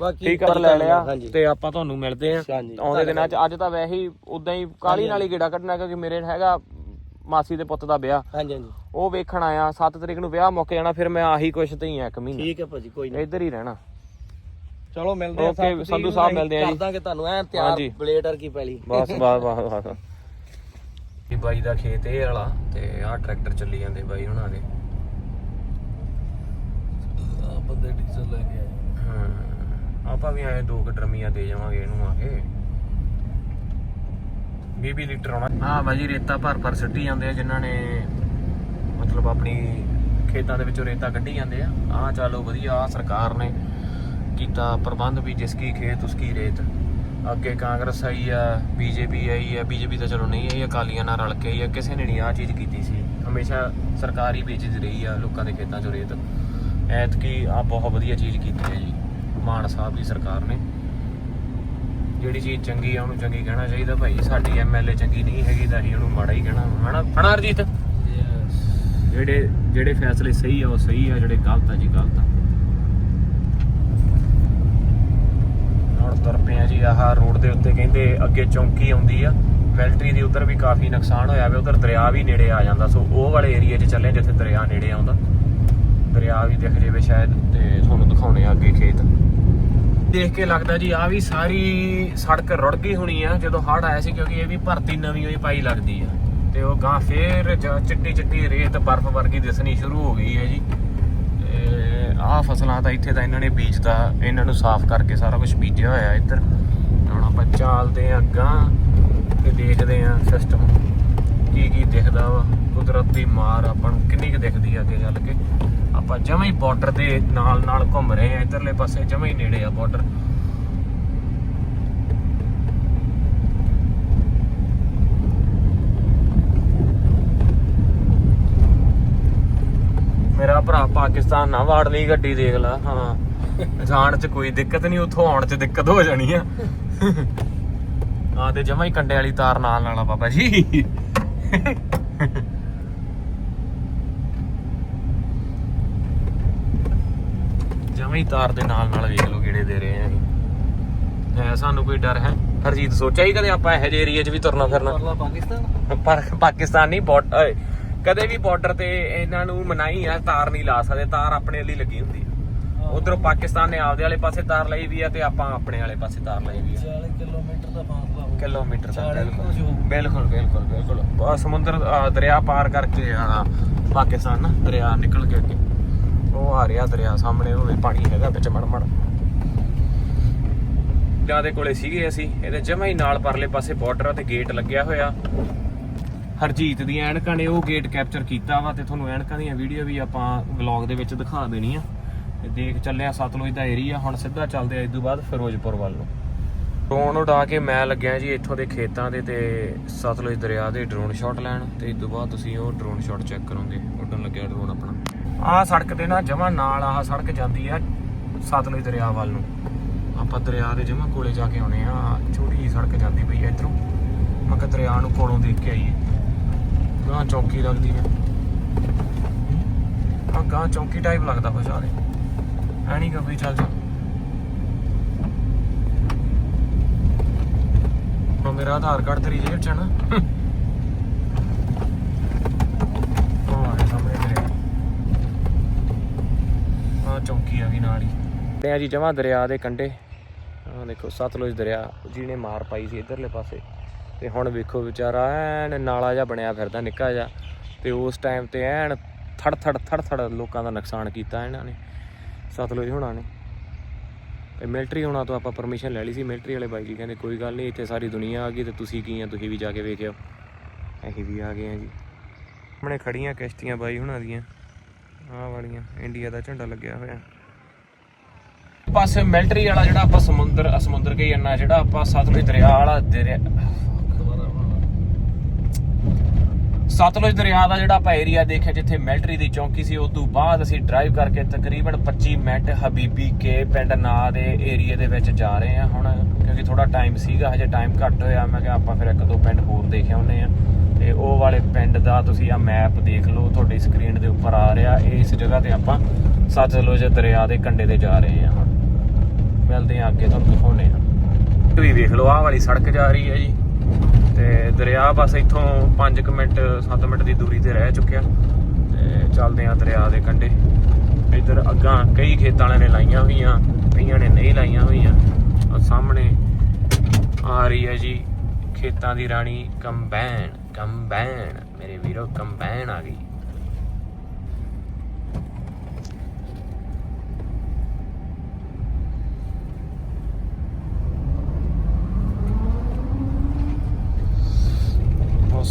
ਬਾਕੀ ਠੀਕ ਕਰ ਲੈ ਲਿਆ ਤੇ ਆਪਾਂ ਤੁਹਾਨੂੰ ਮਿਲਦੇ ਆ। ਆਉਂਦੇ ਦਿਨਾਂ ਚ। ਅੱਜ ਤਾਂ ਵੈਸੇ ਹੀ ਉਦਾਂ ਹੀ ਕਾਲੀ ਨਾਲ ਹੀ ਗੇੜਾ ਕੱਢਣਾ ਕਿਉਂਕਿ ਮੇਰੇ ਹੈਗਾ ਮਾਸੀ ਦੇ ਪੁੱਤ ਦਾ ਵਿਆਹ। ਹਾਂਜੀ ਹਾਂਜੀ। ਉਹ ਵੇਖਣ ਆਇਆ 7 ਤਰੀਕ ਨੂੰ ਵਿਆਹ ਮੁੱਕ ਜਾਣਾ ਫਿਰ ਮੈਂ ਆਹੀ ਕੁਛ ਤੇ ਹੀ ਆ ਇੱਕ ਮਹੀਨਾ। ਠੀਕ ਹੈ ਭਾਜੀ ਕੋਈ ਨਹੀਂ ਇੱਧਰ ਹੀ ਰਹਿਣਾ। ਚਲੋ ਮਿਲਦੇ ਆ ਓਕੇ ਸੰਧੂ ਸਾਹਿਬ ਮਿਲਦੇ ਆ ਜੀ। ਦਾਂਗੇ ਤੁਹਾਨੂੰ ਐ ਤਿਆਰ ਹਾਂਜੀ। ਬਲੇਡਰ ਕੀ ਪਹਿਲੀ ਬਸ ਬਸ ਬਸ ਬਸ। ਇਹ ਬਾਈ ਦਾ ਖੇਤ ਇਹ ਵਾਲਾ ਤੇ ਆਹ ਟਰੈਕਟਰ ਚੱਲੀ ਜਾਂਦੇ ਬਾਈ ਹੁਣਾਂ ਦੇ। ਬੰਦੇ ਡੀਜ਼ਲ ਲੈ ਕੇ ਆਏ। ਹਾਂ ਆਪਾਂ ਵੀ ਐਂ ਦੋ ਕੁ ਡਰਮੀਆਂ ਦੇ ਜਾਵਾਂਗੇ ਇਹਨੂੰ ਆ ਕੇ। 20 ਲੀਟਰ ਆਉਣਾ। ਹਾਂ ਬਾਜੀ ਰੇਤਾ ਭਰ ਭਰ ਸਿੱਟੀ ਜਾਂਦੇ ਆ, ਜਿਨ੍ਹਾਂ ਨੇ ਮਤਲਬ ਆਪਣੀ ਖੇਤਾਂ ਦੇ ਵਿੱਚੋਂ ਰੇਤਾ ਕੱਢੀ ਜਾਂਦੇ ਆ। ਆ ਚਲੋ ਵਧੀਆ ਆ ਸਰਕਾਰ ਨੇ ਕੀਤਾ ਪ੍ਰਬੰਧ ਵੀ, ਜਿਸ ਕੀ ਖੇਤ, ਉਸ ਕੀ ਰੇਤ। ਅੱਗੇ ਕਾਂਗਰਸ ਆਈ ਆ, ਬੀਜੇਪੀ ਆਈ ਆ, ਬੀਜੇਪੀ ਤਾਂ ਚਲੋ ਨਹੀਂ ਆਈ ਅਕਾਲੀਆਂ ਨਾਲ ਰਲ ਕੇ ਆਈ ਆ। ਕਿਸੇ ਨੇ ਨਹੀਂ ਆ ਚੀਜ਼ ਕੀਤੀ ਸੀ। ਹਮੇਸ਼ਾ ਸਰਕਾਰ ਹੀ ਵੇਚਦੀ ਰਹੀ ਆ ਲੋਕਾਂ ਦੇ ਖੇਤਾਂ 'ਚੋਂ ਰੇਤ। ਐਤਕੀ ਆ ਬਹੁਤ ਵਧੀਆ ਚੀਜ਼ ਕੀਤੀ ਹੈ ਜੀ। ਮਾਨ ਸਾਹਿਬ ਦੀ ਸਰਕਾਰ ਨੇ। ਜਿਹੜੀ ਚੀਜ਼ ਚੰਗੀ ਆ, ਉਹਨੂੰ ਚੰਗੀ ਕਹਿਣਾ ਚਾਹੀਦਾ ਭਾਈ। ਸਾਡੀ ਐਮਐਲਏ ਚੰਗੀ ਨਹੀਂ ਹੈਗੀ, ਤਾਂ ਅਸੀਂ ਉਹਨੂੰ ਮਾੜਾ ਹੀ ਕਹਿਣਾ ਹਨਾ? ਹਨਾ ਅਰਜੀਤ ਜਿਹੜੇ ਜਿਹੜੇ ਫੈਸਲੇ ਸਹੀ ਆ, ਉਹ ਸਹੀ ਆ, ਜਿਹੜੇ ਗਲਤ ਆ, ਜੀ ਗਲਤ ਆ। ਹੁਣ ਤੁਰ ਪਏ ਆ ਜੀ, ਆਹ ਰੋਡ ਦੇ ਉੱਤੇ ਕਹਿੰਦੇ ਅੱਗੇ ਚੌਂਕੀ ਆਉਂਦੀ ਆ। ਵੈਲਟਰੀ ਦੀ ਉਧਰ ਵੀ ਕਾਫੀ ਨੁਕਸਾਨ ਹੋਇਆ ਵੇ। ਉਧਰ ਦਰਿਆ ਵੀ ਨੇੜੇ ਆ ਜਾਂਦਾ। ਸੋ ਉਹ ਵਾਲੇ ਏਰੀਆ 'ਚ ਚੱਲੇ ਜਿੱਥੇ ਦਰਿਆ ਨੇੜੇ ਆਉਂਦਾ। ਦਰਿਆ ਵੀ ਦਿਖ ਜਾਵੇ ਸ਼ਾਇਦ, ਤੇ ਤੁਹਾਨੂੰ ਦਿਖਾਉਣੇ ਆ ਅੱਗੇ ਖੇਤ। ਦੇਖ ਕੇ ਲੱਗਦਾ ਜੀ ਆ ਵੀ ਸਾਰੀ ਸੜਕ ਰੁੜ ਗਈ ਹੋਣੀ ਆ, ਜਦੋਂ ਹੜ੍ਹ ਆਇਆ ਸੀ, ਕਿਉਂਕਿ ਇਹ ਵੀ ਭਰਤੀ ਨਵੀਂ ਹੋਈ ਪਾਈ ਲੱਗਦੀ ਆ। ਤੇ ਉਹ ਗਾਂ ਫੇਰ ਜ- ਚਿੱਟੀ ਚਿੱਟੀ ਰੇਤ ਬਰਫ਼ ਵਰਗੀ ਦਿਸਣੀ ਸ਼ੁਰੂ ਹੋ ਗਈ ਹੈ ਜੀ। ਤੇ ਆਹ ਫਸਲਾਂ ਤਾਂ ਇੱਥੇ ਤਾਂ ਇਹਨਾਂ ਨੇ ਬੀਜਤਾ, ਇਹਨਾਂ ਨੂੰ ਸਾਫ਼ ਕਰਕੇ ਸਾਰਾ ਕੁਝ ਬੀਜਿਆ ਹੋਇਆ ਇੱਧਰ। ਹੁਣ ਆਪਾਂ ਚੱਲਦੇ ਆਂ ਗਾਂ ਤੇ ਦੇਖਦੇ ਆਂ ਸਿਸਟਮ ਕੀ ਕੀ ਦਿਖਦਾ ਵਾ। ਕੁਦਰਤ ਦੀ ਮਾਰ ਆਪਾਂ ਨੂੰ ਕਿੰਨੀ ਕੁ ਦਿਖਦੀ ਆ ਅੱਗੇ ਚੱਲ ਕੇ। ਆਪਾਂ ਜਮਾਂ ਹੀ ਬਾਰਡਰ ਦੇ ਨਾਲ ਨਾਲ ਘੁੰਮ ਰਹੇ ਆ, ਇਧਰਲੇ ਪਾਸੇ ਜਮਾਂ ਹੀ ਨੇੜੇ ਆ ਬਾਰਡਰ ਮੇਰਾ ਭਰਾ ਪਾਕਿਸਤਾਨ ਨਾ ਵਾੜ ਲਈ ਗੱਡੀ ਦੇਖ ਲਾ, ਹਾਂ। ਜਾਣ 'ਚ ਕੋਈ ਦਿੱਕਤ ਨਹੀਂ, ਉੱਥੋਂ ਆਉਣ 'ਚ ਦਿੱਕਤ ਹੋ ਜਾਣੀ ਆ। ਹਾਂ, ਤੇ ਜਮਾਂ ਹੀ ਕੰਡੇ ਵਾਲੀ ਤਾਰ ਨਾਲ ਨਾਲ ਆ ਬਾਬਾ ਜੀ। ਹੀ ਤਾਰ ਦੇ ਨਾਲ ਨਾਲ ਵੇਖ ਲਓ ਕਿਹੜੇ ਦੇ ਰਹੇ ਆ ਅਸੀਂ ਹੈ ਸਾਨੂੰ ਕੋਈ ਡਰ ਹੈ? ਹਰਜੀਤ ਸੋਚਿਆ ਹੀ ਕਦੇ ਆਪਾਂ ਇਹੋ ਜਿਹੇ ਏਰੀਆ 'ਚ ਵੀ ਤੁਰਨਾ ਫਿਰਨਾ? ਪਾਕਿਸਤਾਨ। ਪਰ ਪਾਕਿਸਤਾਨ ਨਹੀਂ ਬਾਰਡਰ ਕਦੇ ਵੀ ਬਾਰਡਰ ਤੇ ਇਹਨਾਂ ਨੂੰ ਮਨਾਈ ਆ ਤਾਰ ਨਹੀਂ ਲਾ ਸਕਦੇ ਤਾਰ ਆਪਣੇ ਲਈ ਲੱਗੀ ਹੁੰਦੀ ਆ। ਉਧਰੋਂ ਪਾਕਿਸਤਾਨ ਨੇ ਆਪਦੇ ਵਾਲੇ ਪਾਸੇ ਤਾਰ ਲਈ ਵੀ ਆ ਤੇ ਆਪਾਂ ਆਪਣੇ ਵਾਲੇ ਪਾਸੇ ਤਾਰ ਲਈ ਵੀ ਆ। 40 ਕਿਲੋਮੀਟਰ ਦਾ ਫਾਸਲਾ ਹੋਊ ਕਿਲੋਮੀਟਰ ਦਾ 40 ਬਿਲਕੁਲ। ਬਿਲਕੁਲ ਬਿਲਕੁਲ ਸਮੁੰਦਰ ਦਰਿਆ ਪਾਰ ਕਰਕੇ ਆ ਪਾਕਿਸਤਾਨ ਨਾ ਦਰਿਆ ਨਿਕਲ ਕੇ ਅੱਗੇ। ਉਹ ਆ ਰਿਹਾ ਦਰਿਆ ਸਾਹਮਣੇ, ਉਹ ਪਾਣੀ ਹੈਗਾ ਵਿੱਚ ਮੜਮੜ ਦੇ ਕੋਲੇ ਸੀਗੇ ਅਸੀਂ, ਇਹਦੇ ਜਮਾ ਹੀ ਨਾਲ ਪਰਲੇ ਪਾਸੇ ਬਾਰਡਰ ਤੇ ਗੇਟ ਲੱਗਿਆ ਹੋਇਆ। ਹਰਜੀਤ ਦੀਆਂ ਐਨਕਾਂ ਨੇ ਉਹ ਗੇਟ ਕੈਪਚਰ ਕੀਤਾ ਵਾ ਤੇ ਤੁਹਾਨੂੰ ਐਨਕਾਂ ਦੀਆਂ ਵੀਡੀਓ ਵੀ ਆਪਾਂ ਵਲੌਗ ਦੇ ਵਿੱਚ ਦਿਖਾ ਦੇਣੀ ਆ ਤੇ ਦੇਖ ਚੱਲਿਆ ਸਤਲੁਜ ਦਾ ਏਰੀਆ ਹੁਣ ਸਿੱਧਾ ਚੱਲਦੇ ਆ ਇਸ ਤੋਂ ਬਾਅਦ ਫਿਰੋਜ਼ਪੁਰ ਵੱਲ ਨੂੰ। ਡਰੋਨ ਉਡਾ ਕੇ ਮੈਂ ਲੱਗਿਆ ਜੀ ਇੱਥੋਂ ਦੇ ਖੇਤਾਂ ਦੇ ਤੇ ਸਤਲੁਜ ਦਰਿਆ ਦੇ ਡਰੋਨ ਸ਼ਾਟ ਲੈਣ ਤੇ ਇਸ ਤੋਂ ਬਾਅਦ ਤੁਸੀਂ ਉਹ ਡਰੋਨ ਸ਼ਾਟ ਚੈੱਕ ਕਰੋਗੇ। ਉੱਡਣ ਲੱਗਿਆ ਡਰੋਨ ਆਪਣਾ। ਆਹ ਸੜਕ ਤੇ ਨਾ ਜਮਾ ਨਾਲ ਆਹ ਸੜਕ ਜਾਂਦੀ ਆ ਸਤਲੁਜ ਦਰਿਆ ਵੱਲ ਨੂੰ। ਆਪਾਂ ਦਰਿਆ ਦੇ ਜਮਾ ਕੋਲੇ ਜਾ ਕੇ ਆਉਣੇ ਆ ਛੋਟੀ ਜਿਹੀ ਸੜਕ ਜਾਂਦੀ ਪਈ ਆ ਇਧਰੋਂ। ਮੈਂ ਕਿਹਾ ਦਰਿਆ ਨੂੰ ਕੋਲੋਂ ਦੇਖ ਕੇ ਆਈਏ। ਗਾਂ ਚੌਂਕੀ ਲੱਗਦੀ ਆ। ਆ ਗਾਂ ਚੌਂਕੀ ਟਾਈਪ ਲੱਗਦਾ ਕੁਛ ਆਲੇ ਐ ਚੱਲ ਜਾ। ਮੇਰਾ ਆਧਾਰ ਕਾਰਡ ਤੇਰੀ ਜੇਬ ਚ ਆ ਨਾ ਉਹ ਆ ਗਿਆ ਸਾਹਮਣੇ ਮੇਰੇ ਆ ਚੌਂਕੀ ਆ ਗਈ ਨਾਲ ਹੀ। ਤੇ ਆ ਜੀ ਜਮਾ ਦਰਿਆ ਦੇ ਕੰਢੇ ਆ ਦੇਖੋ ਸਤਲੁਜ ਦਰਿਆ, ਜਿਹਨੇ ਮਾਰ ਪਾਈ ਸੀ ਇਧਰਲੇ ਪਾਸੇ। ਤੇ ਹੁਣ ਵੇਖੋ ਵਿਚਾਰਾ ਐਨ ਨਾਲਾ ਜਿਹਾ ਬਣਿਆ ਫਿਰਦਾ, ਨਿੱਕਾ ਜਿਹਾ। ਤੇ ਉਸ ਟਾਈਮ ਤੇ ਐਨ ਥੜ ਥੜ ਥੜ ਥੜ ਲੋਕਾਂ ਦਾ ਨੁਕਸਾਨ ਕੀਤਾ ਇਹਨਾਂ ਨੇ, ਸਤਲੁਜ ਹੋਣਾ ਨੇ। ਤੇ ਮਿਲਟਰੀ ਹੋਣਾ ਤੋਂ ਆਪਾਂ ਪਰਮਿਸ਼ਨ ਲੈ ਲਈ ਸੀ ਮਿਲਟਰੀ ਵਾਲੇ ਬਾਈ ਜੀ ਕਹਿੰਦੇ, ਕੋਈ ਗੱਲ ਨਹੀਂ, ਇੱਥੇ ਸਾਰੀ ਦੁਨੀਆ ਆ ਗਈ ਤੇ ਤੁਸੀਂ ਕੀ ਆ, ਤੁਸੀਂ ਵੀ ਜਾ ਕੇ ਵੇਖਿਓ ਅਸੀਂ ਵੀ ਆ ਗਏ ਆ ਜੀ। ਸਾਹਮਣੇ ਖੜੀਆਂ ਕਿਸ਼ਤੀਆਂ ਬਾਈ ਹੁਣਾਂ ਦੀਆਂ। ਆਹ ਵਾਲੀਆਂ, ਇੰਡੀਆ ਦਾ ਝੰਡਾ ਲੱਗਿਆ ਹੋਇਆ। ਪਾਸੇ ਮਿਲਟਰੀ ਵਾਲਾ ਜਿਹੜਾ ਆਪਾਂ ਸਮੁੰਦਰ ਸਮੁੰਦਰ ਕੇ ਜੰਨਾ ਜਿਹੜਾ ਆਪਾਂ ਸਤਲੁਜ ਦਰਿਆ ਵਾਲਾ ਦਰਿਆ ਸਤਲੁਜ ਦਰਿਆ ਦਾ ਜਿਹੜਾ ਆਪਾਂ ਏਰੀਆ ਦੇਖਿਆ ਜਿੱਥੇ ਮਿਲਟਰੀ ਦੀ ਚੌਂਕੀ ਸੀ ਉਸ ਤੋਂ ਬਾਅਦ ਅਸੀਂ ਡਰਾਈਵ ਕਰਕੇ ਤਕਰੀਬਨ 25 ਮਿੰਟ ਹਬੀਬੀ ਕੇ ਪਿੰਡ ਨਾਂ ਦੇ ਏਰੀਆ ਦੇ ਵਿੱਚ ਜਾ ਰਹੇ ਹਾਂ ਹੁਣ, ਕਿਉਂਕਿ ਥੋੜਾ ਟਾਈਮ ਸੀਗਾ, ਹਜੇ ਟਾਈਮ ਘੱਟ ਹੋਇਆ। ਮੈਂ ਕਿਹਾ ਆਪਾਂ ਫਿਰ ਇੱਕ ਦੋ ਪਿੰਡ ਹੋਰ ਦੇਖ ਆਉਨੇ ਆ ਤੇ ਉਹ ਵਾਲੇ ਪਿੰਡ ਦਾ ਤੁਸੀਂ ਆ ਮੈਪ ਦੇਖ ਲਓ, ਤੁਹਾਡੀ ਸਕਰੀਨ ਦੇ ਉੱਪਰ ਆ ਰਿਹਾ। ਇਸ ਜਗ੍ਹਾ ਤੇ ਆਪਾਂ ਸਤਲੁਜ ਦਰਿਆ ਦੇ ਕੰਢੇ ਤੇ ਜਾ ਰਹੇ ਹਾਂ। ਹੁਣ ਮਿਲਦੇ ਆ ਅੱਗੇ, ਤੁਹਾਨੂੰ ਦਿਖਾਉਨੇ ਆ ਤੁਸੀਂ ਵੇਖ ਲਓ, ਆਹ ਵਾਲੀ ਸੜਕ ਜਾ ਰਹੀ ਹੈ ਜੀ। ਤੇ ਦਰਿਆ ਬਸ ਇੱਥੋਂ 5 ਮਿੰਟ 7 ਮਿੰਟ ਦੀ ਦੂਰੀ ਤੇ ਰਹਿ ਚੁੱਕਿਆ। ਤੇ ਚੱਲਦੇ ਆ ਦਰਿਆ ਦੇ ਕੰਢੇ। ਇੱਧਰ ਅੱਗਾਂ ਕਈ ਖੇਤਾਂ ਵਾਲਿਆਂ ਨੇ ਲਾਈਆਂ ਹੋਈਆਂ, ਕਈਆਂ ਨੇ ਨਹੀਂ ਲਾਈਆਂ ਹੋਈਆਂ। ਆ ਸਾਹਮਣੇ ਆ ਰਹੀ ਹੈ ਜੀ ਖੇਤਾਂ ਦੀ ਰਾਣੀ ਕੰਬਾਈਨ ਕੰਬਾਈਨ ਮੇਰੇ ਵੀਰੋ ਕੰਬਾਈਨ ਆ ਗਈ।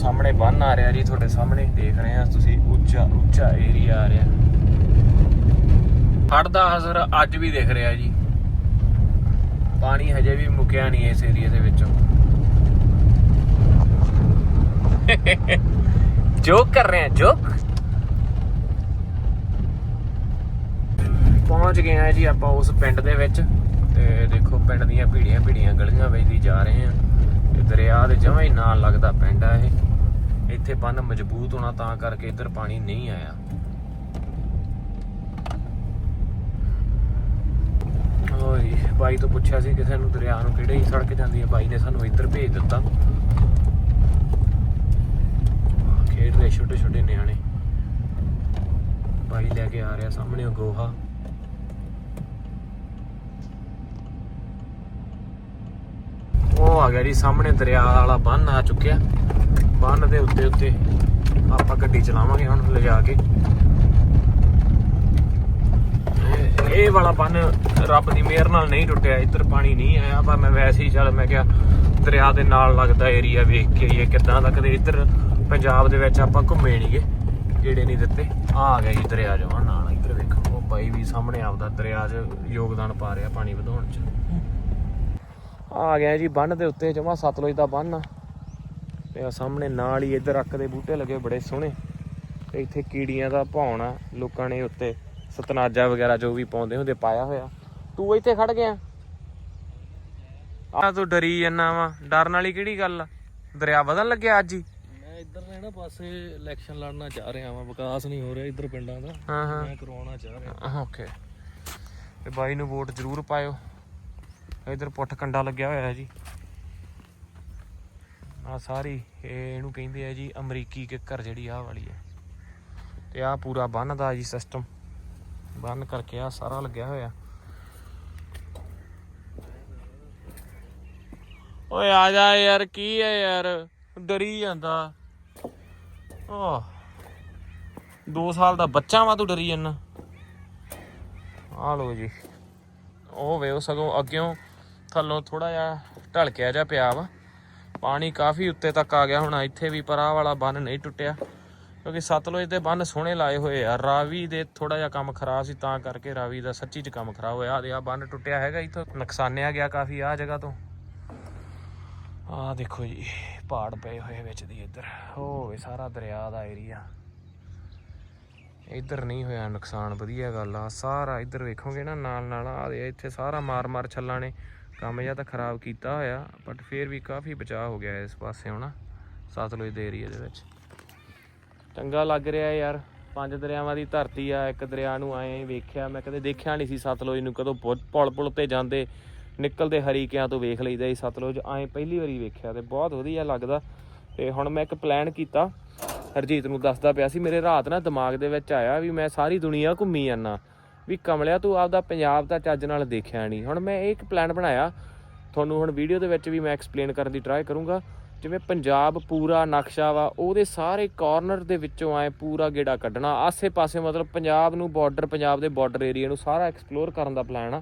ਸਾਹਮਣੇ ਬੰਨ ਆ ਰਿਹਾ ਜੀ, ਤੁਹਾਡੇ ਸਾਹਮਣੇ ਦੇਖ ਰਹੇ ਆ ਤੁਸੀਂ, ਉੱਚਾ ਉੱਚਾ ਏਰੀਆ ਆ ਰਿਹਾ। ਹੜ ਦਾ ਅਸਰ ਅੱਜ ਵੀ ਦਿਖ ਰਿਹਾ ਜੀ। ਪਾਣੀ ਹਜੇ ਵੀ ਮੁੱਕਿਆ ਨਹੀਂ ਇਸ ਏਰੀਆ ਦੇ ਵਿੱਚੋਂ। ਜੋਕ ਕਰ ਰਹੇ ਆ ਜੋਕ ਪਹੁੰਚ ਗਏ ਆ ਜੀ ਆਪਾਂ ਉਸ ਪਿੰਡ ਦੇ ਵਿੱਚ। ਤੇ ਦੇਖੋ, ਪਿੰਡ ਦੀਆਂ ਭੀੜੀਆਂ ਭੀੜੀਆਂ ਗਲੀਆਂ ਵੇਚਦੀ ਜਾ ਰਹੇ ਆ ਤੇ ਦਰਿਆ ਦੇ ਜਮਾਂ ਹੀ ਨਾਲ ਲੱਗਦਾ ਪਿੰਡ ਆ ਇਹ। ਇੱਥੇ ਬੰਨ ਮਜ਼ਬੂਤ ਹੋਣਾ ਤਾਂ ਕਰਕੇ ਇੱਧਰ ਪਾਣੀ ਨਹੀਂ ਆਇਆ। ਓਏ, ਬਾਈ ਤੋਂ ਪੁੱਛਿਆ ਸੀ ਕਿਸੇ ਨੂੰ ਦਰਿਆ ਨੂੰ ਕਿਹੜੀ ਸੜਕ ਜਾਂਦੀ ਹੈ ਬਾਈ ਨੇ ਸਾਨੂੰ ਇੱਧਰ ਭੇਜ ਦਿੱਤਾ। ਖੇਡ ਰਹੇ ਛੋਟੇ ਛੋਟੇ ਨਿਆਣੇ। ਬਾਈ ਲੈ ਕੇ ਆ ਰਿਹਾ ਸਾਹਮਣੇ ਉਹ ਗੋਹਾ ਉਹ ਆ ਗਿਆ ਜੀ, ਸਾਹਮਣੇ ਦਰਿਆ ਵਾਲਾ ਬੰਨ ਆ ਚੁੱਕਿਆ। ਬੰਨ ਦੇ ਉੱਤੇ ਉੱਤੇ ਆਪਾਂ ਗੱਡੀ ਚਲਾਵਾਂਗੇ ਹੁਣ ਲਿਜਾ ਕੇ। ਇਹ- ਵਾਲਾ ਬੰਨ ਰੱਬ ਦੀ ਮਿਹਰ ਨਾਲ ਨਹੀਂ ਟੁੱਟਿਆ, ਇੱਧਰ ਪਾਣੀ ਨਹੀਂ ਆਇਆ। ਪਰ ਮੈਂ ਵੈਸੇ ਹੀ ਚੱਲ ਮੈਂ ਕਿਹਾ ਦਰਿਆ ਦੇ ਨਾਲ ਲੱਗਦਾ ਏਰੀਆ ਵੇਖ ਕੇ ਇਹ ਕਿਦਾਂ ਦਾ, ਕਦੇ ਇੱਧਰ ਪੰਜਾਬ ਦੇ ਵਿੱਚ ਆਪਾਂ ਘੁੰਮੇ ਨਹੀਂਗੇ ਜਿਹੜੇ ਨਹੀਂ ਦਿੱਤੇ। ਆ ਆ ਗਿਆ ਜੀ ਦਰਿਆ ਜਮਾ ਨਾਲ ਇੱਧਰ ਵੇਖੋ, ਉਹ ਬਾਈ ਵੀ ਸਾਹਮਣੇ ਆਪਦਾ ਦਰਿਆ 'ਚ ਯੋਗਦਾਨ ਪਾ ਰਿਹਾ ਪਾਣੀ ਵਧਾਉਣ 'ਚ। ਆ ਗਿਆ ਜੀ ਬੰਨ ਦੇ ਉੱਤੇ, ਜਮਾ ਸਤਲੁਜ ਦਾ ਬੰਨ ਆ। ਤੇ ਆ ਸਾਹਮਣੇ ਨਾਲ ਹੀ ਇੱਧਰ ਅੱਕ ਦੇ ਬੂਟੇ ਲੱਗੇ ਬੜੇ ਸੋਹਣੇ। ਤੇ ਇੱਥੇ ਕੀੜੀਆਂ ਦਾ ਭੌਣ ਆ ਲੋਕਾਂ ਨੇ ਉੱਤੇ ਸਤਨਾਜਾ ਵਗੈਰਾ ਜੋ ਵੀ ਪਾਉਂਦੇ ਹੁੰਦੇ ਪਾਇਆ ਹੋਇਆ। ਤੂੰ ਇੱਥੇ ਖੜ ਗਿਆ। ਆ ਤੂੰ ਡਰੀ ਜੰਨਾ ਵਾ। ਡਰਨ ਵਾਲੀ ਕਿਹੜੀ ਗੱਲ ਦਰਿਆ ਵਧਣ ਲੱਗਿਆ ਅੱਜ ਹੀ। ਮੈਂ ਇੱਧਰ ਨਾ ਪਾਸੇ ਇਲੈਕਸ਼ਨ ਲੜਨਾ ਚਾਹ ਰਿਹਾ ਵਾਂ। ਵਿਕਾਸ ਨਹੀਂ ਹੋ ਰਿਹਾ ਇੱਧਰ ਪਿੰਡਾਂ ਦਾ। ਹਾਂ ਹਾਂ। ਮੈਂ ਕਰਵਾਉਣਾ ਚਾਹ ਰਿਹਾ। ਓਕੇ ਤੇ ਬਾਈ ਨੂੰ ਵੋਟ ਜ਼ਰੂਰ ਪਾਇਓ। ਇਧਰ ਪੁੱਠ ਕੰਡਾ ਲੱਗਿਆ ਹੋਇਆ ਹੈ ਜੀ। ਆ ਸਾਰੀ, ਇਹ ਇਹਨੂੰ ਕਹਿੰਦੇ ਆ ਜੀ ਅਮਰੀਕੀ ਕਿੱਕਰ ਜਿਹੜੀ ਆਹ ਵਾਲੀ ਹੈ। ਤੇ ਆ ਪੂਰਾ ਬੰਨਦਾ ਜੀ ਸਿਸਟਮ ਬੰਨ ਕਰਕੇ ਆ ਸਾਰਾ ਲੱਗਿਆ ਹੋਇਆ। ਓਏ ਆ ਜਾ ਯਾਰ, ਕੀ ਹੈ ਯਾਰ? ਡਰੀ ਜਾਂਦਾ। ਓਹ। 2 ਸਾਲ ਦਾ ਬੱਚਾ ਵਾ ਤੂੰ ਡਰੀ ਜਾਂਦਾ। ਆ ਲੋ ਜੀ। ਉਹ ਵੇ ਉਹ ਸਗੋਂ ਅੱਗਿਓਂ ਥੱਲੋਂ ਥੋੜਾ ਜਿਹਾ ਢਲਕਿਆ ਜਾ ਪਿਆ ਵਾ। ਪਾਣੀ ਕਾਫੀ ਉੱਤੇ ਤੱਕ ਆ ਗਿਆ ਹੁਣ, ਇੱਥੇ ਵੀ ਪਰ ਆਹ ਵਾਲਾ ਬੰਨ ਨਹੀਂ ਟੁੱਟਿਆ। ਕਿਉਂਕਿ ਸਤਲੁਜ ਦੇ ਬੰਨ ਸੋਹਣੇ ਲਾਏ ਹੋਏ ਆ। ਰਾਵੀ ਦੇ ਥੋੜਾ ਜਿਹਾ ਕੰਮ ਖਰਾਬ ਸੀ, ਤਾਂ ਕਰਕੇ ਰਾਵੀ ਦਾ ਸੱਚੀ ਚ ਕੰਮ ਖਰਾਬ ਹੋਇਆ। ਆ ਦੇ ਆ ਬੰਨ ਟੁੱਟਿਆ ਹੈਗਾ ਇੱਥੋਂ, ਨੁਕਸਾਨਿਆ ਗਿਆ ਕਾਫੀ ਆ ਜਗ੍ਹਾ ਤੋਂ। ਆ ਦੇਖੋ ਜੀ, ਪਹਾੜ ਪਏ ਹੋਏ ਵਿੱਚ ਦੀ ਇੱਧਰ। ਹੋਵੇ ਸਾਰਾ ਦਰਿਆ ਦਾ ਏਰੀਆ ਇੱਧਰ ਨਹੀਂ ਹੋਇਆ ਨੁਕਸਾਨ, ਵਧੀਆ ਗੱਲ ਆ। ਸਾਰਾ ਇੱਧਰ ਵੇਖੋਗੇ ਨਾ ਨਾਲ ਨਾਲ ਆ ਦੇ ਇੱਥੇ ਸਾਰਾ ਮਾਰ ਮਾਰ ਛੱਲਾਂ ਨੇ। ਕੰਮ ਜਾਂ ਤਾਂ ਖਰਾਬ ਕੀਤਾ ਹੋਇਆ ਬਟ ਫੇਰ ਵੀ ਕਾਫੀ ਬਚਾਅ ਹੋ ਗਿਆ ਇਸ ਪਾਸੇ ਹੋਣਾ। ਸਤਲੁਜ ਦੇ ਏਰੀਆ ਦੇ ਵਿੱਚ। ਚੰਗਾ ਲੱਗ ਰਿਹਾ ਯਾਰ। ਪੰਜ ਦਰਿਆਵਾਂ ਦੀ ਧਰਤੀ ਆ, ਇੱਕ ਦਰਿਆ ਨੂੰ ਆਏ ਵੇਖਿਆ। ਮੈਂ ਕਦੇ ਦੇਖਿਆ ਨਹੀਂ ਸੀ ਸਤਲੁਜ ਨੂੰ, ਕਦੋਂ ਪੁਲ ਪੁਲ ਤੇ ਜਾਂਦੇ, ਨਿਕਲਦੇ ਹਰੀਕਿਆਂ ਤੋਂ ਵੇਖ ਲਈਦਾ ਸੀ ਸਤਲੁਜ। ਆਏ ਪਹਿਲੀ ਵਾਰੀ ਵੇਖਿਆ ਤੇ ਬਹੁਤ ਵਧੀਆ ਲੱਗਦਾ। ਤੇ ਹੁਣ ਮੈਂ ਇੱਕ ਪਲਾਨ ਕੀਤਾ। ਹਰਜੀਤ ਨੂੰ ਦੱਸਦਾ ਪਿਆ ਸੀ, ਮੇਰੇ ਰਾਤ ਨਾ ਦਿਮਾਗ ਦੇ ਵਿੱਚ ਆਇਆ ਵੀ ਮੈਂ ਸਾਰੀ ਦੁਨੀਆ ਘੁੰਮੀ ਜਾਂਦਾ। ਵੀ ਕਮਲਿਆ, ਤੂੰ ਆਪਦਾ ਪੰਜਾਬ ਤਾਂ ਚੱਜ ਨਾਲ ਦੇਖਿਆ ਨਹੀਂ ਹੁਣ ਮੈਂ ਇਹ ਇੱਕ ਪਲਾਨ ਬਣਾਇਆ। ਤੁਹਾਨੂੰ ਹੁਣ ਵੀਡੀਓ ਦੇ ਵਿੱਚ ਵੀ ਮੈਂ ਐਕਸਪਲੇਨ ਕਰਨ ਦੀ ਟਰਾਈ ਕਰੂੰਗਾ। ਜਿਵੇਂ ਪੰਜਾਬ ਪੂਰਾ ਨਕਸ਼ਾ ਵਾ, ਉਹਦੇ ਸਾਰੇ ਕਾਰਨਰ ਦੇ ਵਿੱਚੋਂ ਆਏ ਪੂਰਾ ਗੇੜਾ ਕੱਢਣਾ। ਆਸੇ-ਪਾਸੇ ਮਤਲਬ ਪੰਜਾਬ ਨੂੰ ਬਾਰਡਰ ਪੰਜਾਬ ਦੇ ਬਾਰਡਰ ਏਰੀਆ ਨੂੰ ਸਾਰਾ ਐਕਸਪਲੋਰ ਕਰਨ ਦਾ ਪਲਾਨ ਆ।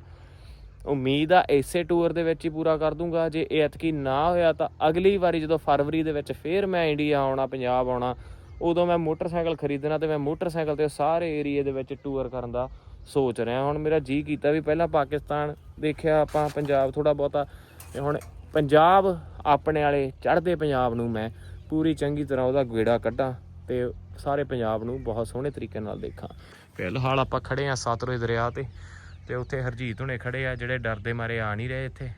ਉਮੀਦ ਆ ਇਸੇ ਟੂਰ ਦੇ ਵਿੱਚ ਹੀ ਪੂਰਾ ਕਰ ਦੂੰਗਾ। ਜੇ ਐਤਕੀ ਨਾ ਹੋਇਆ ਤਾਂ ਅਗਲੀ ਵਾਰੀ ਜਦੋਂ ਫਰਵਰੀ ਦੇ ਵਿੱਚ ਫੇਰ ਮੈਂ ਇੰਡੀਆ ਆਉਣਾ, ਪੰਜਾਬ ਆਉਣਾ, ਉਦੋਂ ਮੈਂ ਮੋਟਰਸਾਈਕਲ ਖਰੀਦਣਾ ਤੇ ਮੈਂ ਮੋਟਰਸਾਈਕਲ ਤੇ ਸਾਰੇ ਏਰੀਆ ਦੇ ਵਿੱਚ ਟੂਰ ਕਰਨ ਦਾ ਸੋਚ ਰਿਹਾ ਹੁਣ ਮੇਰਾ ਜੀ ਕੀਤਾ ਵੀ ਪਹਿਲਾਂ ਪਾਕਿਸਤਾਨ ਦੇਖਿਆ ਆਪਾਂ ਪੰਜਾਬ ਥੋੜਾ ਬਹੁਤਾ। ਤੇ ਹੁਣ ਪੰਜਾਬ ਆਪਣੇ ਵਾਲੇ ਚੜ੍ਹਦੇ ਪੰਜਾਬ ਨੂੰ ਮੈਂ ਪੂਰੀ ਚੰਗੀ ਤਰ੍ਹਾਂ ਉਹਦਾ ਗੇੜਾ ਕੱਢਾਂ ਤੇ ਸਾਰੇ ਪੰਜਾਬ ਨੂੰ ਬਹੁਤ ਸੋਹਣੇ ਤਰੀਕੇ ਨਾਲ ਦੇਖਾਂ। ਫਿਲਹਾਲ ਆਪਾਂ ਖੜੇ ਆ ਸਤਲੁਜ ਦਰਿਆ ਤੇ ਤੇ ਉੱਥੇ ਹਰਜੀਤ ਹੁਣੇ ਖੜੇ ਆ ਜਿਹੜੇ ਡਰਦੇ ਮਾਰੇ ਆ ਨਹੀਂ ਰਹੇ ਇੱਥੇ।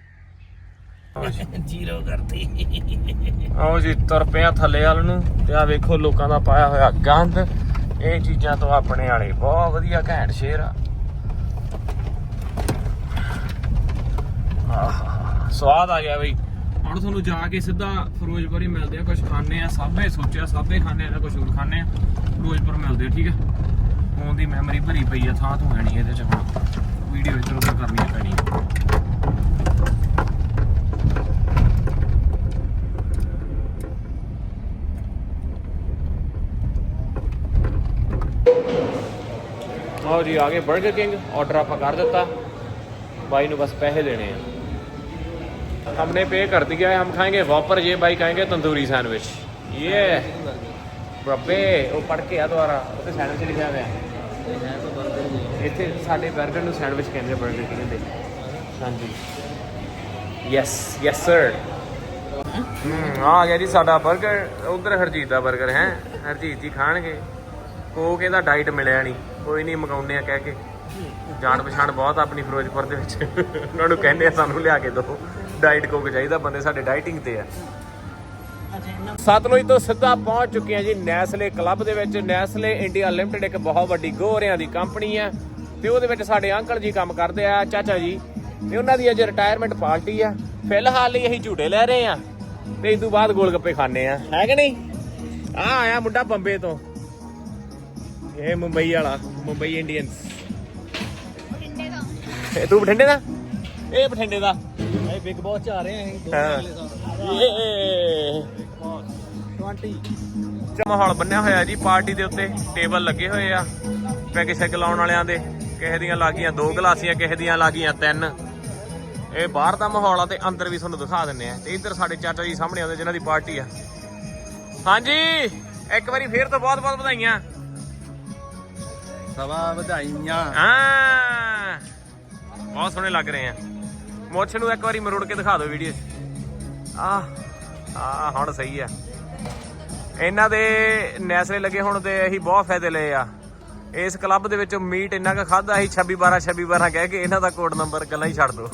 ਜੀਰੋ ਕਰਤੀ ਆਓ ਜੀ ਤੁਰ ਪਿਆ ਥੱਲੇ ਵੱਲ ਨੂੰ ਤੇ ਆ ਵੇਖੋ ਲੋਕਾਂ ਦਾ ਪਾਇਆ ਹੋਇਆ ਗੰਦ। ਇਹ ਚੀਜ਼ਾਂ ਤੋਂ ਆਪਣੇ ਵਾਲੇ ਬਹੁਤ ਵਧੀਆ ਘੈਂਟ ਸ਼ੇਰ ਆ। ਸਵਾਦ ਆ ਗਿਆ ਬਈ। ਹੁਣ ਤੁਹਾਨੂੰ ਜਾ ਕੇ ਸਿੱਧਾ ਫਿਰੋਜ਼ਪੁਰ ਹੀ ਮਿਲਦੇ ਆ ਕੁਝ ਖਾਣੇ ਆ ਸਾਬੇ ਸੋਚਿਆ ਸਾਬੇ ਖਾਣੇ ਆ ਤਾਂ ਕੁਝ ਹੋਰ ਖਾਣੇ ਆ। ਫਿਰੋਜ਼ਪੁਰ ਮਿਲਦੇ ਆ, ਠੀਕ ਹੈ ਫੋਨ ਦੀ ਮੈਮਰੀ ਭਰੀ ਪਈ ਆ, ਥਾਂ ਤੋਂ ਹੈਣੀ ਇਹਦੇ ਚ ਹੁਣ। ਵੀਡੀਓ ਇੱਧਰ ਉੱਧਰ ਕਰਨੀ ਪੈਣੀ ਆਓ ਜੀ, ਆ ਗਏ 버ਗਰ ਕਿੰਗ ਆਰਡਰ ਆਪਾਂ ਕਰ ਦਿੱਤਾ। ਬਾਈ ਨੂੰ ਬਸ ਪੈਸੇ ਦੇਣੇ ਆ। हमने पे कर दिया है, हम खाएंगे वॉपर, ये भाई खाएंगे तंदूरी सैंडविच ये ਰੱਬੇ ਉਹ ਪੜ ਕੇ ਆ ਦੁਆਰਾ ਉੱਤੇ ਸੈਂਡਵਿਚ ਲਿਖਿਆ ਹੋਇਆ ਹੈ ਇੱਥੇ ਸਾਡੇ ਬਰਗਰ ਨੂੰ ਸੈਂਡਵਿਚ ਕਹਿੰਦੇ ਬਰਗਰ ਕਹਿੰਦੇ ਹਾਂਜੀ ਯੈਸ ਯੈਸ ਸਰ ਹਮ ਆ ਗਿਆ ਸਾਡਾ 버ਗਰ ਉਧਰ ਹਰਜੀਤ ਦਾ 버ਗਰ ਹੈ ਹਰਜੀਤ ਜੀ ਖਾਣਗੇ ਕੋਕ ਇਹਦਾ ਡਾਈਟ ਮਿਲਿਆ ਨਹੀਂ ਕੋਈ ਨਹੀਂ ਮਗਾਉਨੇ ਕਹਿ ਕੇ। ਜਾਣ ਪਛਾਣ ਬਹੁਤ ਆਪਣੀ ਫਿਰੋਜ਼ਪੁਰ ਦੇ ਵਿੱਚ। ਉਹਨਾਂ ਕਹਿੰਦੇ ਆ, ਸਾਨੂੰ ਲਿਆ ਕੇ ਦਿਓ। ਡਾਈਟ ਕੋਕ ਚਾਹੀਦਾ ਬੰਦੇ ਸਾਡੇ ਡਾਈਟਿੰਗ ਤੇ ਆ। ਸਤਲੁਜ ਤੋਂ ਸਿੱਧਾ ਪਹੁੰਚ ਚੁੱਕੇ ਆ ਜੀ ਨੈਸਲੇ ਕਲੱਬ ਦੇ ਵਿੱਚ। ਨੈਸਲੇ ਇੰਡੀਆ ਲਿਮਟਿਡ ਇੱਕ ਬਹੁਤ ਵੱਡੀ ਗੋਹਰਿਆਂ ਦੀ ਕੰਪਨੀ ਆ ਤੇ ਉਹਦੇ ਵਿੱਚ ਸਾਡੇ ਅੰਕਲ ਜੀ ਕੰਮ ਕਰਦੇ ਆ ਚਾਚਾ ਜੀ। ਤੇ ਉਹਨਾਂ ਦੀ ਅੱਜ ਰਿਟਾਇਰਮੈਂਟ ਪਾਰਟੀ ਆ। ਫਿਲਹਾਲ ਲਈ ਅਸੀਂ ਝੂਟੇ ਲੈ ਰਹੇ ਆ ਤੇ ਇਸ ਤੋਂ ਬਾਅਦ ਗੋਲ ਗੱਪੇ ਖਾਣੇ ਆ। ਹੈ ਕਿ ਨਹੀਂ? ਆ ਆਇਆ ਮੁੰਡਾ ਬੰਬੇ ਤੋਂ। ਇਹ ਮੁੰਬਈ ਵਾਲਾ ਮੁੰਬਈ ਇੰਡੀਅਨਸ। ਇਹ ਤੂੰ ਬਠਿੰਡੇ ਦਾ? ਇਹ ਬਠਿੰਡੇ ਦਾ। ਬਿਗ ਬੌਸ ਚ ਆ ਰਹੇ ਆ ਅਸੀਂ ਦੋ ਹਾਂ। ਅਗਲੇ ਸਾਲ। ਇਹ 20 ਚ ਮਾਹੌਲ ਬੰਨਿਆ ਹੋਇਆ ਜੀ ਪਾਰਟੀ ਦੇ ਉੱਤੇ ਟੇਬਲ ਲੱਗੇ ਹੋਏ ਆ ਪੈਗ ਸ਼ੈਗ ਲਾਉਣ ਵਾਲਿਆਂ ਦੇ। ਕਿਸੇ ਦੀਆਂ ਲੱਗੀਆਂ ਦੋ ਗਲਾਸੀਆਂ ਕਿਸੇ ਦੀਆਂ ਲੱਗੀਆਂ ਤਿੰਨ। ਇਹ ਬਾਹਰ ਦਾ ਮਾਹੌਲ ਆ ਤੇ ਅੰਦਰ ਵੀ ਤੁਹਾਨੂੰ ਦਿਖਾ ਦਿੰਨੇ ਆ। ਤੇ ਇੱਧਰ ਸਾਡੇ ਚਾਚਾ ਜੀ ਸਾਹਮਣੇ ਆਉਂਦੇ ਜਿਨ੍ਹਾਂ ਦੀ ਪਾਰਟੀ ਆ। ਹਾਂਜੀ ਇੱਕ ਵਾਰੀ ਫੇਰ ਤੋਂ ਬਹੁਤ ਬਹੁਤ ਵਧਾਈਆਂ। ਸਵਾ ਵਧਾਈਆਂ। ਹਾਂ। ਬਹੁਤ ਸੋਹਣੇ ਲੱਗ ਰਹੇ ਆ। ਮੁੱਛ ਨੂੰ ਇੱਕ ਵਾਰੀ ਮਰੋੜ ਕੇ ਦਿਖਾ ਦਿਓ ਵੀਡੀਓ 'ਚ। ਆ ਆ ਹੁਣ ਸਹੀ ਆ। ਇਹਨਾਂ ਦੇ ਨੈਸਲੇ ਲੱਗੇ ਹੁਣ ਤੇ ਅਸੀਂ ਬਹੁਤ ਫਾਇਦੇ ਲਏ ਆ। ਇਸ ਕਲੱਬ ਦੇ ਵਿੱਚੋਂ ਮੀਟ ਇੰਨਾ ਕੁ ਖਾਦਾ ਅਸੀਂ 26 12 26 12 ਕਹਿ ਕੇ ਇਹਨਾਂ ਦਾ ਕੋਡ ਨੰਬਰ ਗੱਲਾਂ ਹੀ ਛੱਡ ਦਿਓ